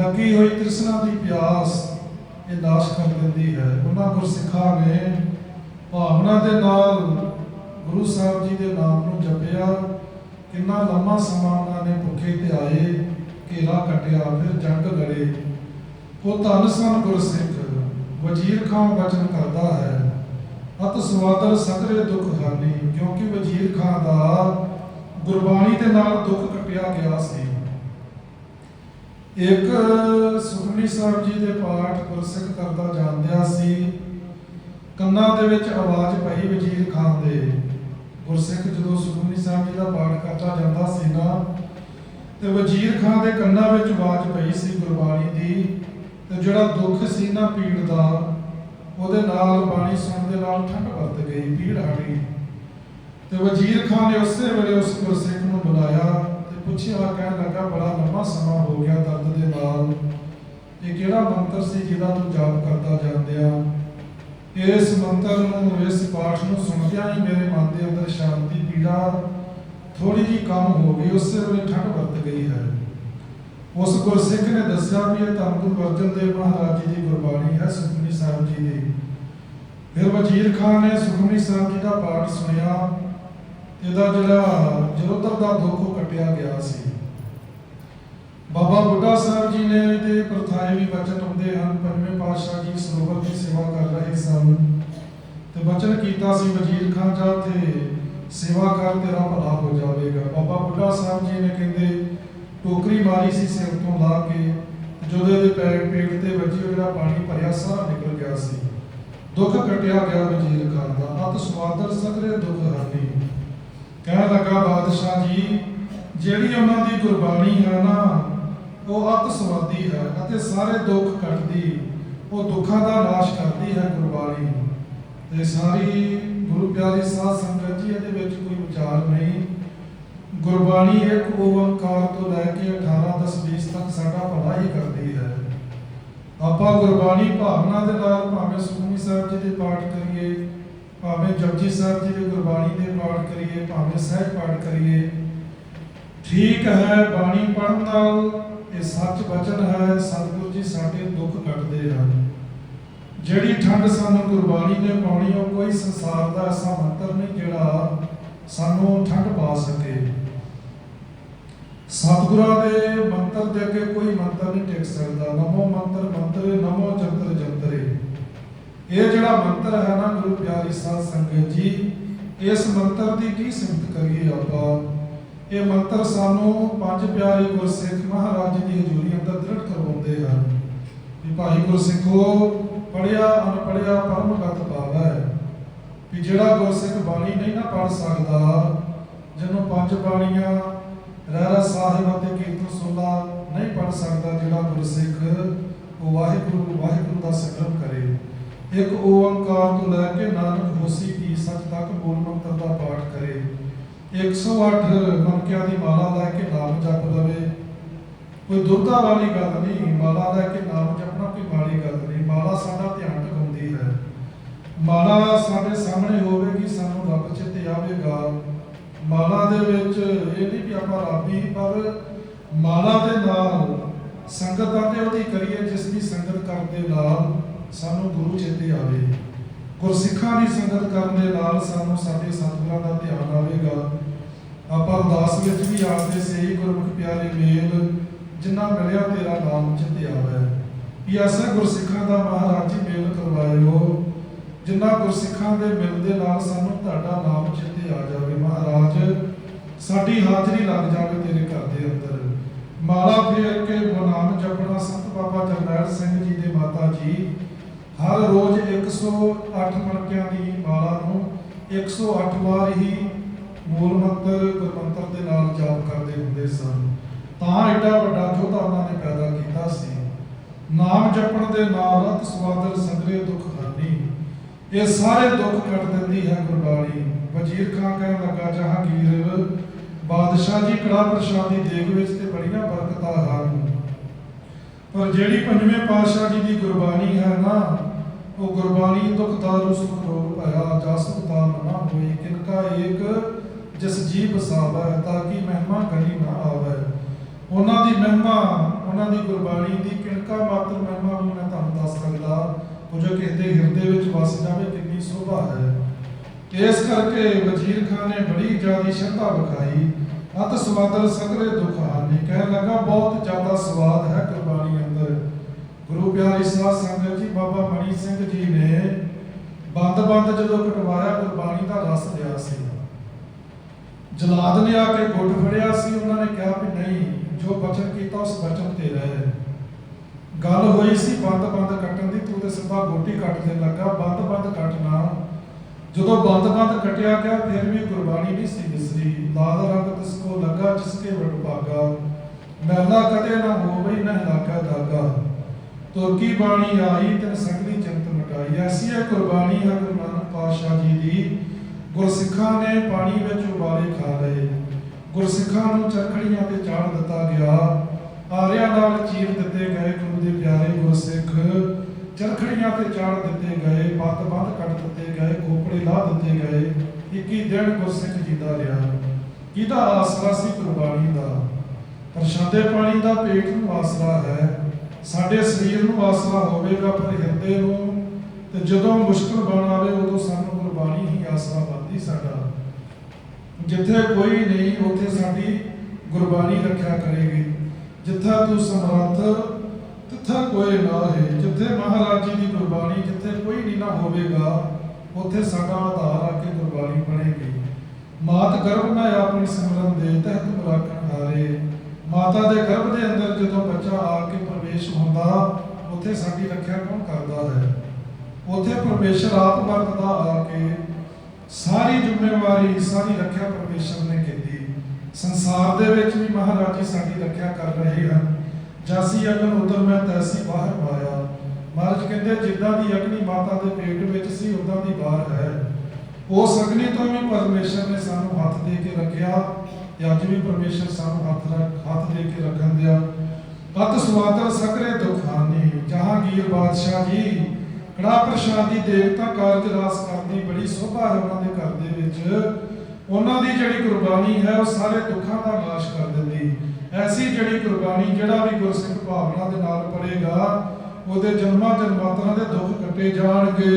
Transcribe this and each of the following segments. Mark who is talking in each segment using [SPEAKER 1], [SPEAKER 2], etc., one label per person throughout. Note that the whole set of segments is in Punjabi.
[SPEAKER 1] ਲੱਗੀ ਹੋਈ? ਤ੍ਰਿਸ਼ਨਾ ਦੀ ਪਿਆਸ ਇਹ ਨਾਸ਼ ਕਰ ਦਿੰਦੀ ਹੈ। ਉਹਨਾਂ ਗੁਰਸਿੱਖਾਂ ਨੇ ਭਾਵਨਾ ਦੇ ਨਾਲ ਗੁਰੂ ਸਾਹਿਬ ਜੀ ਦੇ ਨਾਮ ਨੂੰ ਜਪਿਆ। ਕਿੰਨਾ ਲੰਮਾ ਸਮਾਂ ਉਹਨਾਂ ਨੇ ਭੁੱਖੇ ਤੇ ਆਏ, ਘੇਰਾ ਕੱਟਿਆ, ਫਿਰ ਜੰਗ ਲੜੇ। ਉਹ ਧੰਨ ਸਨ ਗੁਰਸਿੱਖ, ਵਜ਼ੀਰ ਖਾਂ ਵਚਨ ਕਰਦਾ ਹੈ, ਅਤ ਸਵਾਦਰ ਸਗਰੇ ਦੁੱਖ ਹਾਨੀ, ਕਿਉਂਕਿ ਵਜ਼ੀਰ ਖਾਂ ਦਾ ਗੁਰਬਾਣੀ ਦੇ ਨਾਲ ਦੁੱਖ ਕੱਟਿਆ ਗਿਆ ਸੀ। ਇੱਕ ਸੁਖਮਨੀ ਸਾਹਿਬ ਜੀ ਦੇ ਪਾਠ ਗੁਰਸਿੱਖ ਕਰਦਾ ਜਾਂਦਿਆ ਸੀ, ਕੰਨਾਂ ਦੇ ਵਿੱਚ ਆਵਾਜ਼ ਪਈ ਵਜ਼ੀਰ ਖਾਨ ਦੇ। ਗੁਰਸਿੱਖ ਜਦੋਂ ਸੁਖਮਨੀ ਸਾਹਿਬ ਜੀ ਦਾ ਪਾਠ ਕਰਦਾ ਜਾਂਦਾ ਸੀ ਨਾ, ਤੇ ਵਜ਼ੀਰ ਖਾਨ ਦੇ ਕੰਨਾਂ ਵਿੱਚ ਆਵਾਜ਼ ਪਈ ਸੀ ਗੁਰਬਾਣੀ ਦੀ, ਤੇ ਜਿਹੜਾ ਦੁੱਖ ਸੀ ਨਾ ਪੀੜ ਦਾ, ਉਹਦੇ ਨਾਲ ਬਾਣੀ ਸੁਣਨ ਦੇ ਨਾਲ ਠੰਡ ਵਰਤ ਗਈ, ਪੀੜ ਆ ਗਈ। ਤੇ ਵਜ਼ੀਰ ਖਾਨ ਨੇ ਉਸੇ ਵੇਲੇ ਉਸ ਗੁਰਸਿੱਖ ਨੂੰ ਬੁਲਾਇਆ ਪੁੱਛਿਆ ਕਹਿਣ ਲੱਗਾ, ਬੜਾ ਲੰਮਾ ਸਮਾਂ ਹੋ ਗਿਆ ਦਰਦ ਦੇ ਨਾਲ। ਇਹ ਕਿਹੜਾ ਮੰਤਰ ਸੀ ਜਿਹਦਾ ਤੂੰ ਜਾਪ ਕਰਦਾ ਜਾਂਦਿਆ? ਇਸ ਮੰਤਰ ਨੂੰ, ਇਸ ਪਾਠ ਨੂੰ ਸੁਣਦਿਆਂ ਹੀ ਮੇਰੇ ਮਨ ਦੇ ਅੰਦਰ ਸ਼ਾਂਤੀ, ਪੀੜਾ ਥੋੜੀ ਜੀ ਕਮ ਹੋ ਗਈ, ਉਸੇ ਵੇਲੇ ਠੰਡ ਵਰਤ ਗਈ ਹੈ। ਉਸ ਗੁਰਸਿੱਖ ਨੇ ਦੱਸਿਆ ਵੀ ਇਹ ਧੰਨ ਗੁਰੂ ਅਰਜਨ ਦੇਵ ਮਹਾਰਾਜ ਜੀ ਦੀ ਗੁਰਬਾਣੀ ਹੈ ਸੁਖਮਨੀ ਸਾਹਿਬ ਜੀ ਦੀ। ਫਿਰ ਵਜ਼ੀਰ ਖਾਨ ਨੇ ਸੁਖਮਨੀ ਸਾਹਿਬ ਜੀ ਦਾ ਪਾਠ ਸੁਣਿਆ। ਇਹਦਾ ਜਿਹੜਾ ਜਰੋਦਰ ਦਾ ਦੁੱਖ ਕੱਟਿਆ ਗਿਆ ਸੀ। ਬਾਬਾ ਬੁੱਢਾ ਸਾਹਿਬ ਜੀ ਨੇ ਤੇ ਪ੍ਰਥਾਏ ਵੀ ਬਚਨ ਹੁੰਦੇ ਹਨ, ਪੰਜਵੇਂ ਪਾਤਸ਼ਾਹ ਜੀ ਸਰੋਵਰ ਦੀ ਸੇਵਾ ਕਰ ਰਹੇ ਸਨ। ਤੇ ਬਚਨ ਕੀਤਾ ਸੀ ਵਜ਼ੀਰ ਖਾਨ ਜਾ ਤੇ ਸੇਵਾ ਕਰ ਤੇਰਾ ਭਲਾ ਹੋ ਜਾਵੇਗਾ। ਬਾਬਾ ਬੁੱਢਾ ਸਾਹਿਬ ਜੀ ਨੇ ਕਹਿੰਦੇ, ਟੋਕਰੀ ਮਾਰੀ ਸੀ ਸਿਰ ਤੋਂ ਲਾ ਕੇ ਜਦੋਂ ਇਹਦੇ ਪੈਰ ਪੇਟ ਤੇ ਵੱਜੀ ਜਿਹੜਾ ਪਾਣੀ ਭਰਿਆ ਸਾਰਾ ਨਿਕਲ ਗਿਆ ਸੀ। ਦੁੱਖ ਕਟਿਆ ਗਿਆ ਵਜ਼ੀਰ ਖਾਨ ਦਾ। ਅਤ ਸਵਾਦਰ ਸਗਰੇ ਦੁੱਖ ਹਾਨੀ ਕਹਿਣ ਲੱਗਾ ਬਾਦਸ਼ਾਹ ਜੀ, ਜਿਹੜੀ ਉਹਨਾਂ ਦੀ ਗੁਰਬਾਣੀ ਹੈ ਨਾ, ਉਹ ਅਤ ਹੈ ਅਤੇ ਸਾਰੇ ਦੁੱਖ ਕੱਟਦੀ, ਉਹ ਦੁੱਖਾਂ ਦਾ ਨਾਸ਼ ਕਰਦੀ ਹੈ ਗੁਰਬਾਣੀ ਤੇ ਸਾਰੀ ਗੁਰੂ ਪਿਆਰੀ ਸਾਧ ਸੰਗਤ ਜੀ, ਇਹਦੇ ਵਿੱਚ ਕੋਈ ਵਿਚਾਰ ਨਹੀਂ। ਗੁਰਬਾਣੀ ਇੱਕ ਓੰਕਾਰ ਤੋਂ ਲੈ ਕੇ 18 10 20 ਤੱਕ ਸਾਡਾ ਭਲਾ ਹੀ ਕਰਦੀ ਹੈ। ਆਪਾਂ ਗੁਰਬਾਣੀ ਭਾਵਨਾ ਦੇ ਨਾਲ ਭਾਵੇਂ ਸੁਖਮਨੀ ਸਾਹਿਬ ਜੀ ਦੇ ਪਾਠ ਕਰੀਏ ਭਾਵੇਂ ਜਪਜੀ ਸਾਹਿਬ ਜੀ ਦੀ ਗੁਰਬਾਣੀ ਦੇ ਪਾਠ ਕਰੀਏ, ਭਾਵੇਂ ਸਹਿਜ ਪਾਠ ਕਰੀਏ, ਠੀਕ ਹੈ ਬਾਣੀ ਪੜ੍ਹਨ ਨਾਲ ਇਹ ਸੱਚ ਬਚਨ ਹੈ, ਸਤਿਗੁਰੂ ਜੀ ਸਾਡੇ ਦੁੱਖ ਕੱਟਦੇ ਹਨ। ਜਿਹੜੀ ਠੰਡ ਸਾਨੂੰ ਗੁਰਬਾਣੀ ਨੇ ਪਾਉਣੀ, ਉਹ ਕੋਈ ਸੰਸਾਰ ਦਾ ਐਸਾ ਮੰਤਰ ਨਹੀਂ ਜਿਹੜਾ ਸਾਨੂੰ ਠੰਡ ਪਾ ਸਕੇ। ਸਤਿਗੁਰਾਂ ਦੇ ਮੰਤਰ ਦੇ ਅੱਗੇ ਕੋਈ ਮੰਤਰ ਨਹੀਂ ਟਿਕ ਸਕਦਾ। ਨਮੋ ਮੰਤਰ ਮੰਤਰੇ, ਨਮੋ ਜੰਤਰ ਜੰਤਰੇ। ਇਹ ਜਿਹੜਾ ਮੰਤਰ ਹੈ ਨਾ ਗੁਰੂ ਪਿਆਰੀ ਸਾਧ ਸੰਗਤ ਜੀ, ਇਸ ਮੰਤਰ ਦੀ ਕੀ ਸਿਫਤ ਕਰੀਏ ਆਪਾਂ? ਇਹ ਮੰਤਰ ਸਾਨੂੰ ਪੰਜ ਪਿਆਰੇ ਗੁਰਸਿੱਖ ਮਹਾਰਾਜ ਦੀ ਹਜ਼ੂਰੀ ਅੰਦਰ ਦ੍ਰਿੜ ਕਰਵਾਉਂਦੇ ਹਨ। ਵੀ ਭਾਈ ਗੁਰਸਿੱਖੋ ਪੜਿਆ ਅਨਪੜਿਆ ਪਰਮਗਤ ਪਾਵੈ ਵੀ ਜਿਹੜਾ ਗੁਰਸਿੱਖ ਬਾਣੀ ਨਹੀਂ ਨਾ ਪੜ ਸਕਦਾ, ਜਿਹਨੂੰ ਪੰਜ ਬਾਣੀਆਂ ਰਹਿਰਾ ਸਾਹਿਬ ਅਤੇ ਕੀਰਤਨ ਸੁਣਦਾ ਨਹੀਂ ਪੜ ਸਕਦਾ ਜਿਹੜਾ ਗੁਰਸਿੱਖ, ਉਹ ਵਾਹਿਗੁਰੂ ਵਾਹਿਗੁਰੂ ਦਾ ਸਿਮਰਨ ਕਰੇ। ਇੱਕ ਓੰਕਾਰ ਤੋਂ ਲੈ ਕੇ ਨਾਨਕ ਹੋਸੀ ਕੀ ਸੱਚ ਤੱਕ ਮੂਲ ਮੰਤਰ ਦਾ ਪਾਠ ਕਰੇ। 108 ਮਨਕਿਆਂ ਦੀ ਮਾਲਾ ਲੈ ਕੇ ਨਾਮ ਜਪ ਲਵੇ। ਕੋਈ ਦੁਰਤਾ ਵਾਲੀ ਗੱਲ ਨਹੀਂ, ਮਾਲਾ ਲੈ ਕੇ ਨਾਮ ਜਪਣਾ ਕੋਈ ਮਾੜੀ ਗੱਲ ਨਹੀਂ, ਮਾਲਾ ਸਾਡਾ ਧਿਆਨ ਟਿਕਾਉਂਦੀ ਹੈ। ਮਾਲਾ ਸਾਡੇ ਸਾਹਮਣੇ ਹੋਵੇਗੀ, ਸਾਨੂੰ ਰੱਬ ਚਿੱਤੇ ਆਵੇਗਾ। ਮਾਲਾ ਦੇ ਵਿੱਚ ਇਹ ਨਹੀਂ ਕਿ ਆਪਾਂ ਰੱਬੀ ਪਰ ਮਾਲਾ ਦੇ ਨਾਲ ਸੰਗਤਾਂ ਦੇ ਉਹਦੀ ਕਰੀਏ, ਜਿਸ ਦੀ ਸੰਗਤ ਕਰਨ ਨਾਲ। ਸਾਨੂੰ ਗੁਰੂ ਚੇਤੇ ਆਵੇ। ਗੁਰਸਿੱਖਾਂ ਦੀ ਸੰਗਤ ਕਰਨ ਦੇ ਨਾਲ ਸਾਨੂੰ ਸਾਡੇ ਸਤਿਗੁਰਾਂ ਦਾ ਧਿਆਨ ਆਵੇਗਾ। ਆਪਾਂ ਅਰਦਾਸ ਵਿੱਚ ਵੀ ਆਖਦੇ ਸਹੀ ਗੁਰਮੁਖ ਪਿਆਰੇ ਮੇਲ, ਜਿੰਨਾ ਮਿਲਿਆ ਤੇਰਾ ਨਾਮ ਚਿੱਤੇ ਆਵੇ। ਵੀ ਐਸਾ ਗੁਰਸਿੱਖਾਂ ਦਾ ਮਹਾਰਾਜ ਜੀ ਮੇਲ ਕਰਵਾਇਓ। ਜਿੰਨਾ ਗੁਰਸਿੱਖਾਂ ਦੇ ਮਿਲ ਦੇ ਨਾਲ ਸਾਨੂੰ ਤੁਹਾਡਾ ਨਾਮ ਚਿੱਤੇ ਆ ਜਾਵੇ ਮਹਾਰਾਜ, ਸਾਡੀ ਹਾਜ਼ਰੀ ਲੱਗ ਜਾਵੇ ਤੇਰੇ ਘਰ ਦੇ ਅੰਦਰ। ਮਾਲਾ ਫੇਰ ਕੇ ਨਾਮ ਜਪਣਾ ਸੰਤ ਬਾਬਾ ਜਰਨੈਲ ਸਿੰਘ ਜੀ ਦੇ ਮਾਤਾ ਜੀ ਹਰ ਰੋਜ਼ 108 ਮਣਕਿਆਂ ਦੀ ਮਾਲਾ ਨੂੰ 108 ਵਾਰ ਹੀ ਮੂਲ ਮੰਤਰ, ਗੁਰਮੰਤਰ ਦੇ ਨਾਲ ਜਾਪ ਕਰਦੇ ਹੁੰਦੇ ਸਨ। ਤਾਂ ਐਡਾ ਵੱਡਾ ਜੋਧਾ ਉਹਨਾਂ ਨੇ ਪੈਦਾ ਕੀਤਾ ਸੀ। ਨਾਮ ਜਪਣ ਦੇ ਨਾਲ ਅਤ ਸਵਾਦਲ ਸੰਗਰੇ ਦੁੱਖ ਹਾਨੀ ਇਹ ਸਾਰੇ ਦੁੱਖ ਕੱਟ ਦਿੰਦੀ ਹੈ ਗੁਰਬਾਣੀ। ਵਜ਼ੀਰ ਖਾਨ ਕਹਿਣ ਲੱਗਾ, ਜਹਾਂਗੀਰ, ਬਾਦਸ਼ਾਹ ਜੀ ਕੜਾ ਪ੍ਰਸ਼ਾਦ ਦੇਗ ਵਿੱਚ ਤੇ ਬੜੀਆਂ ਬਰਕਤਾਂ ਹਨ। ਪਰ ਜਿਹੜੀ ਪੰਜਵੇਂ ਪਾਤਸ਼ਾਹ ਜੀ ਦੀ ਗੁਰਬਾਣੀ ਹੈ ਨਾ ਉਹ ਗੁਰਬਾਣੀ ਦੁਖ ਦਾਰੂ ਸੁਖ ਰੋਗ ਭਇਆ, ਜਸ ਉਤਾਰ ਨਾ ਹੋਈ ਕਿਨਕਾ ਏਕ ਜਿਸ ਜੀ ਬਸਾਵੈ ਤਾਂ ਕਿ ਮਹਿਮਾ ਗਣੀ ਨਾ ਆਵੈ। ਉਹਨਾਂ ਦੀ ਮਹਿਮਾ, ਉਹਨਾਂ ਦੀ ਗੁਰਬਾਣੀ ਦੀ ਕਿਣਕਾ ਮਾਤਰ ਮਹਿਮਾ ਵੀ ਮੈਂ ਤੁਹਾਨੂੰ ਦੱਸ ਸਕਦਾ ਉਹ ਜੋ ਕਿਸੇ ਦੇ ਹਿਰਦੇ ਵਿੱਚ ਵਸ ਜਾਵੇ, ਕਿੰਨੀ ਸੋਭਾ ਹੈ। ਇਸ ਕਰਕੇ ਵਜ਼ੀਰ ਖਾਨ ਨੇ ਬੜੀ ਜ਼ਿਆਦਾ ਸ਼ਰਧਾ ਵਿਖਾਈ। ਅਤ ਸਵਾਦਲ ਸਗਲੇ ਦੁਖ ਹਾਨੀ ਕਹਿਣ ਬਹੁਤ ਜ਼ਿਆਦਾ ਸਵਾਦ ਹੈ ਗੁਰਬਾਣੀ ਅੰਦਰ। ਗੁਰੂ ਪਿਆਰੀ ਸਾਧ ਸੰਗਤ ਜੀ, ਬਾਬਾ ਮਣੀ ਸਿੰਘ ਜੀ ਨੇ ਬੰਦ ਬੰਦ ਜਦੋਂ ਕਟਵਾਇਆ ਗੁਰਬਾਣੀ ਦਾ ਰਸ ਲਿਆ ਸੀ, ਜਲਾਦ ਨੇ ਆ ਕੇ ਗੁੱਟ ਫੜਿਆ ਸੀ, ਉਹਨਾਂ ਨੇ ਕਿਹਾ ਵੀ ਨਹੀਂ, ਜੋ ਬਚਨ ਕੀਤਾ ਉਸ ਬਚਨ ਤੇ ਰਹਿ। ਗੱਲ ਹੋਈ ਸੀ ਬੰਦ ਬੰਦ ਕੱਟਣ ਦੀ, ਤੂੰ ਤੇ ਸਿੱਧਾ ਗੋਟੀ ਕੱਟ ਦੇਣ ਲੱਗਾ, ਬੰਦ ਬੰਦ ਕੱਟਣਾ। ਜਦੋਂ ਬੰਦ ਬੰਦ ਕਟਿਆ ਗਿਆ, ਫਿਰ ਵੀ ਗੁਰਬਾਣੀ ਨਹੀਂ ਸੀ ਵਿਸਰੀ ਲਾਲ ਰੰਗ ਤਿਸ ਕੋ ਲੱਗਾ, ਜਿਸਕੇ ਵਡ ਭਾਗਾ। ਮੈਲਾ ਕਦੇ ਨਾ ਹੋਵੇ, ਨਾ ਲਾਗਾ ਦਾਗਾ। ਤੁਰਕੀ ਬਾਣੀ ਆਈ ਤੇ ਸਗਲੀ ਚਿੰਤ ਮਟਾਈ। ਐਸੀ ਹੈ ਕੁਰਬਾਨੀ ਹੈ ਗੁਰੂ ਨਾਨਕ ਪਾਤਸ਼ਾਹ ਜੀ ਦੀ। ਗੁਰਸਿੱਖਾਂ ਨੇ ਪਾਣੀ ਵਿੱਚ ਉਬਾਲੇ ਖਾ ਲਏ। ਗੁਰਸਿੱਖਾਂ ਨੂੰ ਚਰਖੜੀਆਂ ਤੇ ਚਾੜ ਦਿੱਤਾ ਗਿਆ। ਆਰਿਆਂ ਨਾਲ ਚੀਰ ਦਿੱਤੇ ਗਏ ਗੁਰੂ ਦੇ ਪਿਆਰੇ ਗੁਰਸਿੱਖ। ਚਰਖੜੀਆਂ ਤੇ ਚਾੜ ਦਿੱਤੇ ਗਏ ਪੱਤ ਬੰਦ ਕੱਟ ਦਿੱਤੇ ਗਏ ਖੋਪੜੇ ਲਾ ਦਿੱਤੇ ਗਏ। 21 ਦਿਨ ਗੁਰਸਿੱਖ ਜਿੰਦਾ ਰਿਹਾ। ਕਿਹਦਾ ਆਸਰਾ ਸੀ ਕੁਰਬਾਨੀ ਦਾ? ਪ੍ਰਸ਼ਾਦੇ ਪਾਣੀ ਦਾ ਪੇਟ ਨੂੰ ਆਸਰਾ ਹੈ। ਸਾਡੇ ਸਰੀਰ ਨੂੰ ਆਸਰਾ ਹੋਵੇਗਾ ਪਰ ਹਿਰਦੇ ਨੂੰ ਤੇ ਜਦੋਂ ਮੁਸ਼ਕਲ ਬਣ ਆਵੇ ਉਦੋਂ ਸਾਨੂੰ ਗੁਰਬਾਣੀ ਹੀ ਆਸਰਾ ਬਣਦੀ ਸਾਡਾ। ਜਿੱਥੇ ਕੋਈ ਨਹੀਂ, ਉੱਥੇ ਸਾਡੀ ਗੁਰਬਾਣੀ ਰੱਖਿਆ ਕਰੇਗੀ। ਜਿੱਥਾ ਤੂੰ ਸਮਰੱਥ, ਤਿੱਥਾ ਕੋਈ ਨਾ ਹੈ ਜਿੱਥੇ ਮਹਾਰਾਜ ਜੀ ਦੀ ਗੁਰਬਾਣੀ ਜਿੱਥੇ ਕੋਈ ਨਹੀਂ ਨਾ ਹੋਵੇਗਾ, ਉੱਥੇ ਸਾਡਾ ਆਧਾਰ ਆ ਕੇ ਗੁਰਬਾਣੀ ਬਣੇਗੀ। ਮਾਤ ਗਰਭ ਨਾ ਆਪਣੀ ਸਿਮਰਨ ਦੇ ਤਹਿਤ ਮੁਰਾਕਣ ਹਾਰੇ। ਮਾਤਾ ਦੇ ਗਰਭ ਦੇ ਅੰਦਰ ਜਦੋਂ ਬੱਚਾ ਆ ਕੇ ਪ੍ਰਵੇਸ਼ ਹੁੰਦਾ, ਉੱਥੇ ਸਾਡੀ ਰੱਖਿਆ ਕੌਣ ਕਰਦਾ ਹੈ? ਉੱਥੇ ਪਰਮੇਸ਼ਰ ਆਪ ਵਰਤਦਾ ਆ ਕੇ ਸਾਰੀ ਜ਼ਿੰਮੇਵਾਰੀ, ਸਾਰੀ ਰੱਖਿਆ ਪਰਮੇਸ਼ਰ ਨੇ ਕੀਤੀ। ਸੰਸਾਰ ਦੇ ਵਿੱਚ ਵੀ ਮਹਾਰਾਜ ਜੀ ਸਾਡੀ ਰੱਖਿਆ ਕਰ ਰਹੇ ਹਨ। ਜਾਸੀ ਅਗਨ ਉਦਰ ਮੈਂ ਤੈਸੀ ਬਾਹਰ ਪਾਇਆ। ਮਹਾਰਾਜ ਕਹਿੰਦੇ, ਜਿੱਦਾਂ ਦੀ ਅਗਨੀ ਮਾਤਾ ਦੇ ਪੇਟ ਵਿੱਚ ਸੀ, ਉਦਾਂ ਦੀ ਬਾਹਰ ਹੈ। ਉਸ ਅਗਨੀ ਤੋਂ ਵੀ ਪਰਮੇਸ਼ਰ ਨੇ ਸਾਨੂੰ ਹੱਥ ਦੇ ਕੇ ਰੱਖਿਆ। ਤੇ ਅੱਜ ਵੀ ਪਰਮੇਸ਼ਰ ਸਾਨੂੰ ਹੱਥ ਰੱਖ ਹੱਥ ਦੇ ਕੇ ਰੱਖਣ ਦਿਆ। ਪਤ ਸਵਾਦਰ ਸਕਰੇ ਦੁਖਾਨੀ ਜਹਾਂਗੀਰ ਬਾਦਸ਼ਾਹ ਜੀ ਕੜਾ ਪ੍ਰਸ਼ਾਦੀ ਦੇਵਤਾ ਕਾਰਜ ਰਾਸ ਕਰਦੀ ਬੜੀ ਸੋਭਾ ਹੈ ਉਹਨਾਂ ਦੇ ਘਰ ਦੇ ਵਿੱਚ। ਉਹਨਾਂ ਦੀ ਜਿਹੜੀ ਕੁਰਬਾਨੀ ਹੈ ਉਹ ਸਾਰੇ ਦੁੱਖਾਂ ਦਾ ਨਾਸ਼ ਕਰ ਦਿੰਦੀ। ਐਸੀ ਜਿਹੜੀ ਕੁਰਬਾਨੀ ਜਿਹੜਾ ਵੀ ਗੁਰਸਿੱਖ ਭਾਵਨਾ ਦੇ ਨਾਲ ਪੜੇਗਾ ਉਹਦੇ ਜਨਮਾਂ ਜਨਮਾਂਤਰਾਂ ਦੇ ਦੁੱਖ ਕੱਟੇ ਜਾਣਗੇ।